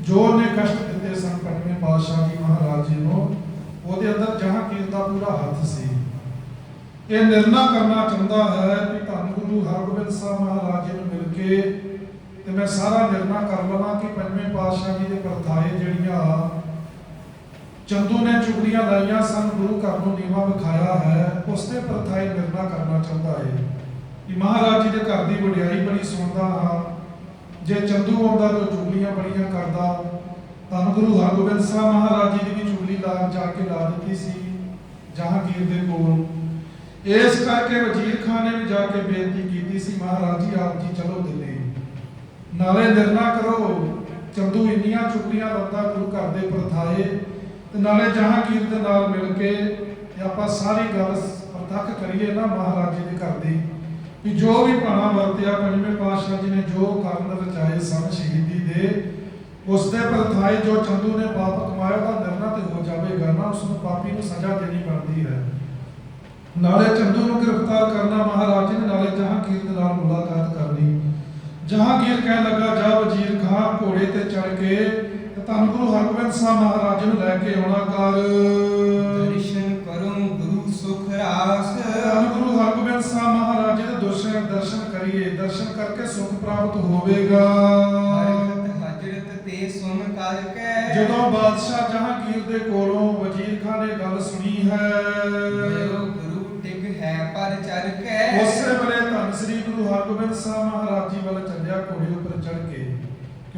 [SPEAKER 1] ਜੋ ਨੇ ਕਸ਼ਟ ਦਿੱਤੇ ਸਨ ਪੰਜਵੇਂ ਪਾਤਸ਼ਾਹ ਜੀ ਮਹਾਰਾਜ ਜੀ ਨੂੰ। ਉਹਦੇ ਅੰਦਰ ਜਹਾਂ ਕੀਰ ਦਾ ਪੂਰਾ ਹੱਥ ਸੀ। ਇਹ ਨਿਰਣਾ ਕਰਨਾ ਚਾਹੁੰਦਾ ਹੈ ਕਿ ਧੰਨ ਗੁਰੂ ਹਰਗੋਬਿੰਦ ਸਾਹਿਬ ਮਹਾਰਾਜ ਜੀ ਨੂੰ ਮਿਲ ਕੇ ਤੇ ਮੈਂ ਸਾਰਾ ਨਿਰਣਾ ਕਰ ਲਵਾਂ ਕਿ ਪੰਜਵੇਂ ਪਾਤਸ਼ਾਹ ਜੀ ਦੇ ਪਰਥਾਏ ਜਿਹੜੀਆਂ ਚੰਦੂ ਨੇ ਚੁਗਲੀਆਂ ਲਾਈਆਂ, ਸਨ ਗੁਰੂ ਘਰ ਨੂੰ ਨੀਵਾ ਵਿਖਾਇਆ ਹੈ, ਉਸ ਤੇ ਪਰਥਾਏ ਨਿਰਣਾ ਕਰਨਾ ਚਾਹੁੰਦਾ ਹੈ ਕਿ ਮਹਾਰਾਜ ਜੀ ਦੇ ਘਰ ਦੀ ਵਡਿਆਈ ਬੜੀ ਸੁਣਦਾ ਹਾਂ। ਜੇ ਚੰਦੂ ਆਉਂਦਾ ਤਾਂ ਚੁਗਲੀਆਂ ਬੜੀਆਂ ਕਰਦਾ। ਧੰਨ ਗੁਰੂ ਹਰਗੋਬਿੰਦ ਸਾਹਿਬ ਮਹਾਰਾਜ ਜੀ ਦੀ ਵੀ ਚੁਗਲੀ ਲਾ ਜਾ ਕੇ ਲਾ ਦਿੱਤੀ ਸੀ, ਜਹਾਂਗੀਰ ਦੇ ਕੋਲ। ਇਸ ਕਰਕੇ ਵਜ਼ੀਰ ਖਾਨ ਨੇ ਵੀ ਜਾ ਕੇ ਬੇਨਤੀ ਕੀਤੀ ਸੀ, ਮਹਾਰਾਜ ਜੀ, ਆਪ ਜੀ ਚਲੋ ਦਿੱਲੀ ਨਾਲੇ ਨਿਰਣਾ ਕਰੋ। ਚੰਦੂ ਇੰਨੀਆਂ ਚੁਗਲੀਆਂ ਲਾਉਂਦਾ, ਗੁਰੂ ਘਰ ਦੇ ਪ੍ਰਥਾਏ। ਤੇ ਨਾਲੇ ਜਹਾਂਗੀਰ ਦੇ ਨਾਲ ਮਿਲ ਕੇ ਤੇ ਆਪਾਂ ਸਾਰੀ ਗੱਲ ਪ੍ਰਤੱਖ ਕਰੀਏ ਨਾ ਮਹਾਰਾਜ ਜੀ ਦੇ ਘਰ ਦੀ, ਵੀ ਜੋ ਵੀ ਭਾਣਾ ਵਰਤਿਆ, ਪੰਜਵੇਂ ਪਾਤਸ਼ਾਹ ਜੀ ਨੇ ਜੋ ਕਰਨ ਰਚਾਏ ਸਨ ਸ਼ਹੀਦੀ ਦੇ, ਉਸ ਦੇ ਪ੍ਰਥਾਏ ਜੋ ਚੰਦੂ ਨੇ ਪਾਪ ਕਮਾਇਆ ਉਹਦਾ ਨਿਰਣਾ ਤੇ ਹੋ ਜਾਵੇਗਾ ਨਾ, ਉਸ ਨੂੰ ਪਾਪੀ ਨੂੰ ਸਜ਼ਾ ਦੇਣੀ ਬਣਦੀ ਹੈ। ਨਾਲੇ ਚੰਦੂ ਨੂੰ ਗ੍ਰਿਫਤਾਰ ਕਰਨਾ ਮਹਾਰਾਜ ਜੀ ਨੇ, ਨਾਲੇ ਜਹਾਂਗੀਰ ਦੇ ਨਾਲ ਮੁਲਾਕਾਤ ਕਰਨੀ। ਜਹਾਂਗੀਰ ਕਹਿਣ ਲੱਗਾ, ਜਾ ਵਜ਼ੀਰ ਖਾਨ ਘੋੜੇ ਤੇ ਚੜ ਕੇ ਧੰਨ ਗੁਰੂ ਹਰਗੋਬਿੰਦ ਸਾਹਿਬ ਮਹਾਰਾਜ ਨੂੰ ਲੈ ਕੇ ਆਉਣਾ ਕਰ।
[SPEAKER 2] ਦਰਸ਼ਨ ਕਰੋ ਗੁਰੂ ਸੁਖ ਰਾਸ।
[SPEAKER 1] ਧੰਨ ਗੁਰੂ ਹਰਗੋਬਿੰਦ ਸਾਹਿਬ ਮਹਾਰਾਜ ਦੇ ਦਰਸ਼ਨ ਦਰਸ਼ਨ ਕਰੀਏ। ਦਰਸ਼ਨ ਕਰਕੇ ਸੁਖ ਪ੍ਰਾਪਤ ਹੋਵੇਗਾ।
[SPEAKER 2] ਹਰਕਤ ਹਜਰਤ ਤੇ ਸੁਨ ਕਰਕੇ।
[SPEAKER 1] ਜਦੋਂ ਬਾਦਸ਼ਾਹ ਜਹਾਂਗੀਰ ਦੇ ਕੋਲੋਂ ਵਜ਼ੀਰ ਖਾਨ ਨੇ ਗੱਲ ਸੁਣੀ ਹੈ।
[SPEAKER 2] ਗੁਰੂ ਟਿਕ ਹੈ ਪਰ ਚੜ ਕੇ।
[SPEAKER 1] ਉਸੇ ਵੇਲੇ ਧੰਨ ਸ੍ਰੀ ਗੁਰੂ ਹਰਗੋਬਿੰਦ ਸਾਹਿਬ ਮਹਾਰਾਜ ਜੀ ਵੱਲ ਚੱਲਿਆ ਘੋੜੇ ਉੱਪਰ ਚੜ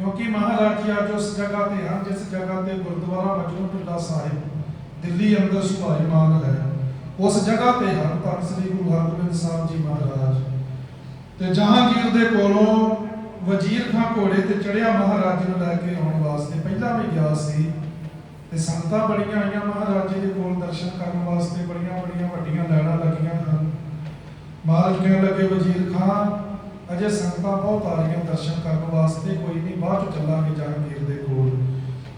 [SPEAKER 1] ਕਿਉਂਕਿ ਮਹਾਰਾਜ ਜੀ ਅੱਜ ਉਸ ਜਗ੍ਹਾ ਤੇ ਹਨ, ਜਿਸ ਜਗ੍ਹਾ ਤੇ ਗੁਰਦੁਆਰਾ ਮਜਨੂ ਸਾਹਿਬ, ਦਿੱਲੀ ਅੰਦਰ ਸੁਭਾਈਮਾਨ ਹੈ। ਉਸ ਜਗ੍ਹਾ ਤੇ ਹਨ ਧੰਨ ਸ੍ਰੀ ਗੁਰੂ ਹਰਗੋਬਿੰਦ ਸਾਹਿਬ ਜੀ ਮਹਾਰਾਜ। ਤੇ ਜਹਾਂਗੀਰ ਦੇ ਕੋਲੋਂ ਵਜ਼ੀਰ ਖਾਂ ਘੋੜੇ ਤੇ ਚੜਿਆ ਮਹਾਰਾਜ ਨੂੰ ਲੈ ਕੇ ਆਉਣ ਵਾਸਤੇ ਪਹਿਲਾਂ ਵੀ ਗਿਆ ਸੀ। ਤੇ ਸੰਗਤਾਂ ਬੜੀਆਂ ਆਈਆਂ ਮਹਾਰਾਜ ਜੀ ਦੇ ਕੋਲ, ਦਰਸ਼ਨ ਕਰਨ ਵਾਸਤੇ ਬੜੀਆਂ ਬੜੀਆਂ ਵੱਡੀਆਂ ਲੈਣਾ ਲੱਗੀਆਂ ਹਨ। ਮਹਾਰਾਜ ਕਹਿਣ ਲੱਗੇ ਵਜ਼ੀਰ ਖਾਨ ਅਜੇ ਸੰਗਤਾਂ ਬਹੁਤ ਆ ਰਹੀਆਂ ਦਰਸ਼ਨ ਕਰਨ ਵਾਸਤੇ ਕੋਈ ਨਹੀਂ, ਬਾਅਦ ਚ ਚੱਲਾਂਗੇ ਜਹਾਂਗੀਰ ਦੇ ਕੋਲ।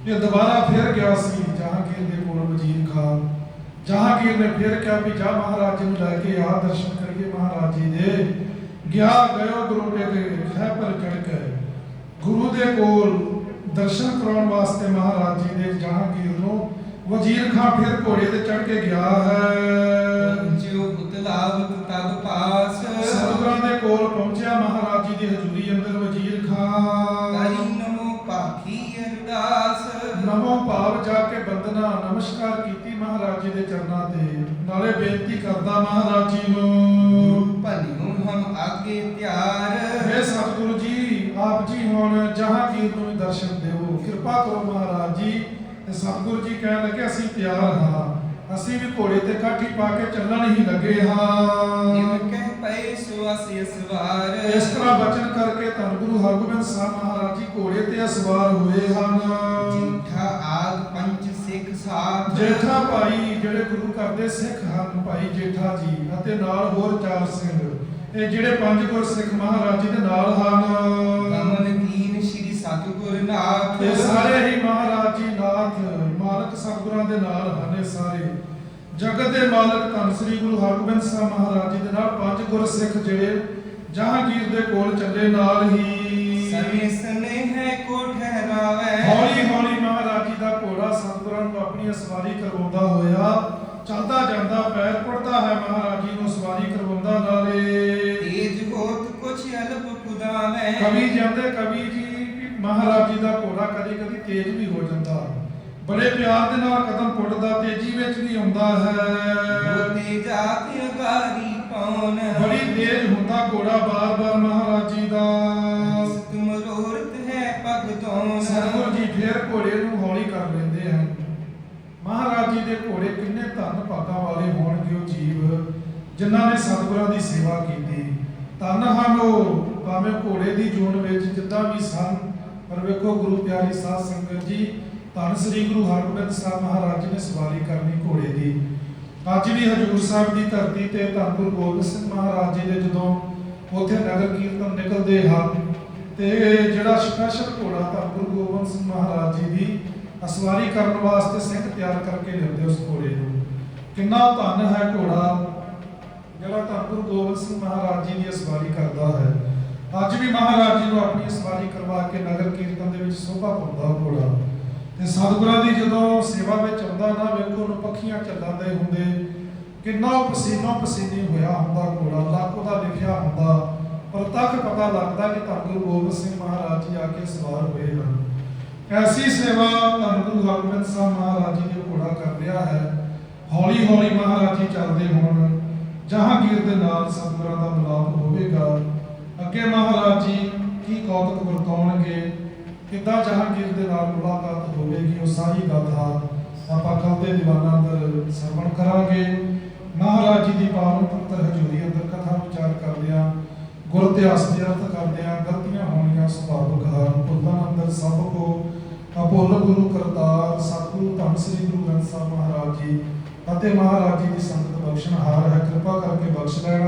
[SPEAKER 1] ਇਹ ਦੁਬਾਰਾ ਫਿਰ ਗਿਆ ਸੀ ਜਹਾਂਗੀਰ ਦੇ ਕੋਲ ਵਜ਼ੀਰ ਖਾਨ। ਜਹਾਂਗੀਰ ਨੇ ਫਿਰ ਕਿਹਾ ਵੀ ਜਾ ਮਹਾਰਾਜ ਜੀ ਨੂੰ ਲੈ ਕੇ ਆ, ਦਰਸ਼ਨ ਕਰੀਏ ਮਹਾਰਾਜ ਜੀ ਦੇ। ਗਿਆ, ਗਇਓ ਗੁਰੂ ਦੇ ਖੈ ਪਰ ਚੜ ਕੇ ਗੁਰੂ ਦੇ ਕੋਲ ਦਰਸ਼ਨ ਕਰਾਉਣ ਵਾਸਤੇ ਮਹਾਰਾਜ ਜੀ ਦੇ ਜਹਾਂਗੀਰ ਨੂੰ ਵਜ਼ੀਰ ਖਾਨ ਫਿਰ ਘੋੜੇ ਤੇ ਚੜ ਕੇ ਗਿਆ ਹੈ।
[SPEAKER 2] ਜਿਉ ਪੁਤਲਾਵਤ ਤਬ ਪਾਸ।
[SPEAKER 1] ਸਤਿਗੁਰਾਂ ਦੇ ਕੋਲ ਪਹੁੰਚਿਆ ਮਹਾਰਾਜ ਜੀ ਦੀ ਹਜ਼ੂਰੀ ਅੰਦਰ ਵਜ਼ੀਰ
[SPEAKER 2] ਕਰੀ
[SPEAKER 1] ਖਾਨ
[SPEAKER 2] ਨਮੋ ਪਾਖੀ ਅਰਦਾਸ।
[SPEAKER 1] ਨਮੋ ਭਾਵ ਜਾ ਕੇ ਬੰਦਨਾ ਨਮਸਕਾਰ ਕੀਤੀ ਮਹਾਰਾਜ ਜੀ ਦੇ ਚਰਨਾਂ ਤੇ। ਨਾਲੇ ਬੇਨਤੀ ਕਰਦਾ ਮਹਾਰਾਜ ਜੀ ਨੂੰ।
[SPEAKER 2] ਭਲਿਓ ਹਮ ਆਗੇ ਤਿਆਰ
[SPEAKER 1] हे ਸਤਿਗੁਰੂ ਜੀ ਆਪ ਜੀ ਹੁਣ ਜਹਾਂਗੀਰ ਨੂੰ ਦਰਸ਼ਨ ਦਿਓ। ਕਿਰਪਾ ਕਰੋ ਮਹਾਰਾਜ ਜੀ। ਸਤਿਗੁਰੂ ਜੀ ਕਹਿਣ ਲੱਗੇ ਅਸੀਂ ਤਿਆਰ ਹਾਂ। ਅਸੀਂ ਵੀ ਘੋੜੇ ਤੇ ਕਾਠੀ ਪਾ ਕੇ ਚੱਲਣ ਹੀ ਲੱਗੇ ਹਾਂ।
[SPEAKER 2] ਕਹਿ ਪਏ ਸੋ ਅਸਿ ਸਵਾਰ
[SPEAKER 1] ਇਸ ਤਰ੍ਹਾਂ ਬਚਨ ਕਰਕੇ ਧੰਨ ਗੁਰੂ ਹਰਗੋਬਿੰਦ ਸਾਹਿਬ ਮਹਾਰਾਜ ਜੀ ਘੋੜੇ ਤੇ ਸਵਾਰ ਹੋਏ ਹਨ।
[SPEAKER 2] ਜੀਠਾ ਆਗ ਪੰਚ ਸਿੱਖ ਸਾਥ।
[SPEAKER 1] ਜੇਠਾ ਭਾਈ ਜਿਹੜੇ ਗੁਰੂ ਘਰ ਦੇ ਸਿੱਖ ਹਨ ਭਾਈ ਜੇਠਾ ਜੀ ਅਤੇ ਨਾਲ ਹੋਰ ਚਾਰ ਸਿੰਘ ਇਹ ਜਿਹੜੇ ਪੰਜ ਗੁਰ ਸਿੱਖ ਮਹਾਰਾਜ ਜੀ ਦੇ ਨਾਲ ਹਨ।
[SPEAKER 2] ਗਮਨ ਕੀਨ ਸ੍ਰੀ ਸਤਿਗੁਰ ਨਾਥ।
[SPEAKER 1] ਇਹ ਸਾਰੇ ਹੀ ਸਤਿਗੁਰਾਂ ਦੇ ਨਾਲ ਹਨ ਸਾਰੇ। ਜਗਤ ਦੇ ਮਾਲਕ ਧੰਨ ਸ੍ਰੀ ਗੁਰੂ ਹਰਗੋਬਿੰਦ ਸਾਹਿਬ ਮਹਾਰਾਜ ਜੀ ਦੇ ਨਾਲ ਪੰਜ ਗੁਰ ਸਿੱਖ ਜਿਹੜੇ ਜਹਾਂਗੀਰ ਦੇ ਕੋਲ ਚੱਲੇ ਨਾਲ ਹੀ।
[SPEAKER 2] ਸਮੇਂ ਸਨੇ ਹੈ ਕੋ ਠਹਿਰਾਵੇ।
[SPEAKER 1] ਹੌਲੀ ਹੌਲੀ ਮਹਾਰਾਜ ਜੀ ਦਾ ਘੋੜਾ ਸਤਿਗੁਰਾਂ ਨੂੰ ਆਪਣੀ ਸਵਾਰੀ ਕਰਵਾਉਂਦਾ ਹੋਇਆ। ਚੱਲਦਾ ਜਾਂਦਾ ਪੈਰ ਪੜਦਾ ਹੈ ਮਹਾਰਾਜ ਜੀ ਨੂੰ ਸਵਾਰੀ ਕਰਵਾਉਂਦਾ ਨਾਲੇ।
[SPEAKER 2] ਤੇਜ ਹੋਤ ਕੁਛ ਅਲਪ ਕੁਦਾਵੇ
[SPEAKER 1] ਕਵੀ ਜਾਂਦੇ ਕਵੀ ਜੀ ਮਹਾਰਾਜ ਜੀ ਦਾ ਘੋੜਾ ਕਦੀ ਕਦੀ ਤੇਜ਼ ਵੀ ਹੋ ਜਾਂਦਾ। ਬੜੇ ਪਿਆਰ ਦੇ ਨਾਲ ਕਦਮ ਪੁੱਟਦਾ ਤੇਜ਼ੀ ਵਿੱਚ ਵੀ ਆਉਂਦਾ ਹੈ।
[SPEAKER 2] ਹੋਤੇ ਜਾਤ ਅਗਾਰੀ ਕੌਣ
[SPEAKER 1] ਬੜੀ ਤੇਜ਼ ਹੁੰਦਾ ਘੋੜਾ ਬਾਰ-ਬਾਰ ਮਹਾਰਾਜ ਜੀ ਦਾ।
[SPEAKER 2] ਤੁਮ ਰੋਰਤ ਹੈ ਭਗਤੋਂ
[SPEAKER 1] ਸਤਿਗੁਰੂ ਜੀ ਫੇਰ ਘੋੜੇ ਨੂੰ ਹੌਲੀ ਕਰ ਲੈਂਦੇ ਹਨ। ਮਹਾਰਾਜ ਜੀ ਦੇ ਘੋੜੇ ਕਿੰਨੇ ਧਨ ਭਾਗਾਂ ਵਾਲੇ ਹੋਣਗੇ ਉਹ ਜੀਵ ਜਿਨ੍ਹਾਂ ਨੇ ਸਤਿਗੁਰਾਂ ਦੀ ਸੇਵਾ ਕੀਤੀ। ਧਨ ਹਨ ਉਹ ਭਾਵੇਂ ਘੋੜੇ ਦੀ ਜੂਨ ਵਿੱਚ ਜਿੱਦਾਂ ਵੀ ਸਨ ਪਰ ਵੇਖੋ ਗੁਰੂ ਪਿਆਰੀ ਸਾਧ ਸੰਗਤ ਜੀ ਧੰਨ ਸ੍ਰੀ ਗੁਰੂ ਹਰਗੋਬਿੰਦ ਸਾਹਿਬ ਮਹਾਰਾਜ ਜੀ ਨੇ ਸਵਾਰੀ ਕਰਨੀ ਘੋੜੇ ਦੀ। ਅੱਜ ਵੀ ਹਜੂਰ ਸਾਹਿਬ ਦੀ ਧਰਤੀ ਤੇ ਧੰਨ ਗੁਰੂ ਗੋਬਿੰਦ ਸਿੰਘ ਮਹਾਰਾਜ ਜੀ ਦੇ ਜਦੋਂ ਉੱਥੇ ਨਗਰ ਕੀਰਤਨ ਨਿਕਲਦੇ ਹਨ ਤੇ ਜਿਹੜਾ ਸਪੈਸ਼ਲ ਘੋੜਾ ਧੰਨ ਗੁਰੂ ਗੋਬਿੰਦ ਸਿੰਘ ਮਹਾਰਾਜ ਜੀ ਦੀ ਅਸਵਾਰੀ ਕਰਨ ਵਾਸਤੇ ਸਿੰਘ ਤਿਆਰ ਕਰਕੇ ਲਿਆਉਂਦੇ ਉਸ ਘੋੜੇ ਨੂੰ। ਕਿੰਨਾ ਧੰਨ ਹੈ ਘੋੜਾ ਜਿਹੜਾ ਧੰਨ ਗੁਰੂ ਗੋਬਿੰਦ ਸਿੰਘ ਮਹਾਰਾਜ ਜੀ ਦੀ ਅਸਵਾਰੀ ਕਰਦਾ ਹੈ। ਅੱਜ ਵੀ ਮਹਾਰਾਜ ਜੀ ਨੂੰ ਆਪਣੀ ਸਵਾਰੀ ਕਰਵਾ ਕੇ ਨਗਰ ਕੀਰਤਨ ਦੇ ਵਿੱਚ ਸੋਭਾ ਪਾਉਂਦਾ ਘੋੜਾ। ਤੇ ਸਤਿਗੁਰਾਂ ਦੀ ਜਦੋਂ ਸੇਵਾ ਵਿੱਚ ਆਉਂਦਾ ਨਾ ਵੇਖੋ ਉਹਨੂੰ ਪੱਖੀਆਂ ਚੱਲਦੇ ਹੁੰਦੇ, ਕਿੰਨਾ ਉਹ ਪਸੀਨੀ ਹੋਇਆ ਹੁੰਦਾ ਘੋੜਾ, ਲੱਕ ਉਹਦਾ ਲਿਖਿਆ ਹੁੰਦਾ, ਪਰ ਤੱਕ ਪਤਾ ਲੱਗਦਾ ਕਿ ਧੰਨ ਗੁਰੂ ਗੋਬਿੰਦ ਸਿੰਘ ਮਹਾਰਾਜ ਜੀ ਆ ਕੇ ਸਵਾਰ ਹੋਏ ਹਨ। ਐਸੀ ਸੇਵਾ ਧੰਨ ਗੁਰੂ ਹਰਗੋਬਿੰਦ ਸਾਹਿਬ ਮਹਾਰਾਜ ਜੀ ਦੇ ਘੋੜਾ ਕਰ ਰਿਹਾ ਹੈ। ਹੌਲੀ ਹੌਲੀ ਮਹਾਰਾਜ ਜੀ ਚੱਲਦੇ ਹੋਣ ਜਹਾਂਗੀਰ ਦੇ ਨਾਲ ਸਤਿਗੁਰਾਂ ਦਾ ਮਿਲਾਪ ਹੋਵੇਗਾ। ਅੱਗੇ ਮਹਾਰਾਜ ਜੀ ਕੀ ਕੌਤਕ ਵਰਤਾਉਣਗੇ, ਕਿੱਦਾਂ ਜਹਾਂਗੀਰ ਦੇ ਨਾਲ ਮੁਲਾਕਾਤ ਹੋਵੇਗੀ ਉਹ ਸਾਰੀ ਗਾਥਾ ਆਪਾਂ ਕੱਲ ਦੇ ਦੀਵਾਨਾਂ ਅੰਦਰ ਸਰਵਣ ਕਰਾਂਗੇ। ਮਹਾਰਾਜ ਜੀ ਦੀ ਪਾਵਨ ਪਵਿੱਤਰ ਹਜ਼ੂਰੀ ਅੰਦਰ ਕਥਾ ਵਿਚਾਰ ਕਰਦਿਆਂ ਗੁਰ ਇਤਿਹਾਸ ਦੇ ਅਰਥ ਕਰਦਿਆਂ ਗਲਤੀਆਂ ਹੋਣੀਆਂ ਸੁਭਾਵਿਕ ਹਨ। ਭੁੱਲਾਂ ਅੰਦਰ ਸਭ ਕੋ ਅਪੋਲ ਗੁਰੂ ਕਰਤਾਰ, ਸਤਿਗੁਰੂ ਧੰਨ ਸ੍ਰੀ ਗੁਰੂ ਗ੍ਰੰਥ ਸਾਹਿਬ ਮਹਾਰਾਜ ਜੀ ਅਤੇ ਮਹਾਰਾਜ ਜੀ ਦੀ ਸੰਗਤ ਬਖਸ਼ਣ ਹਾਰ ਹੈ। ਕਿਰਪਾ ਕਰਕੇ ਬਖਸ਼ ਲੈਣਾ।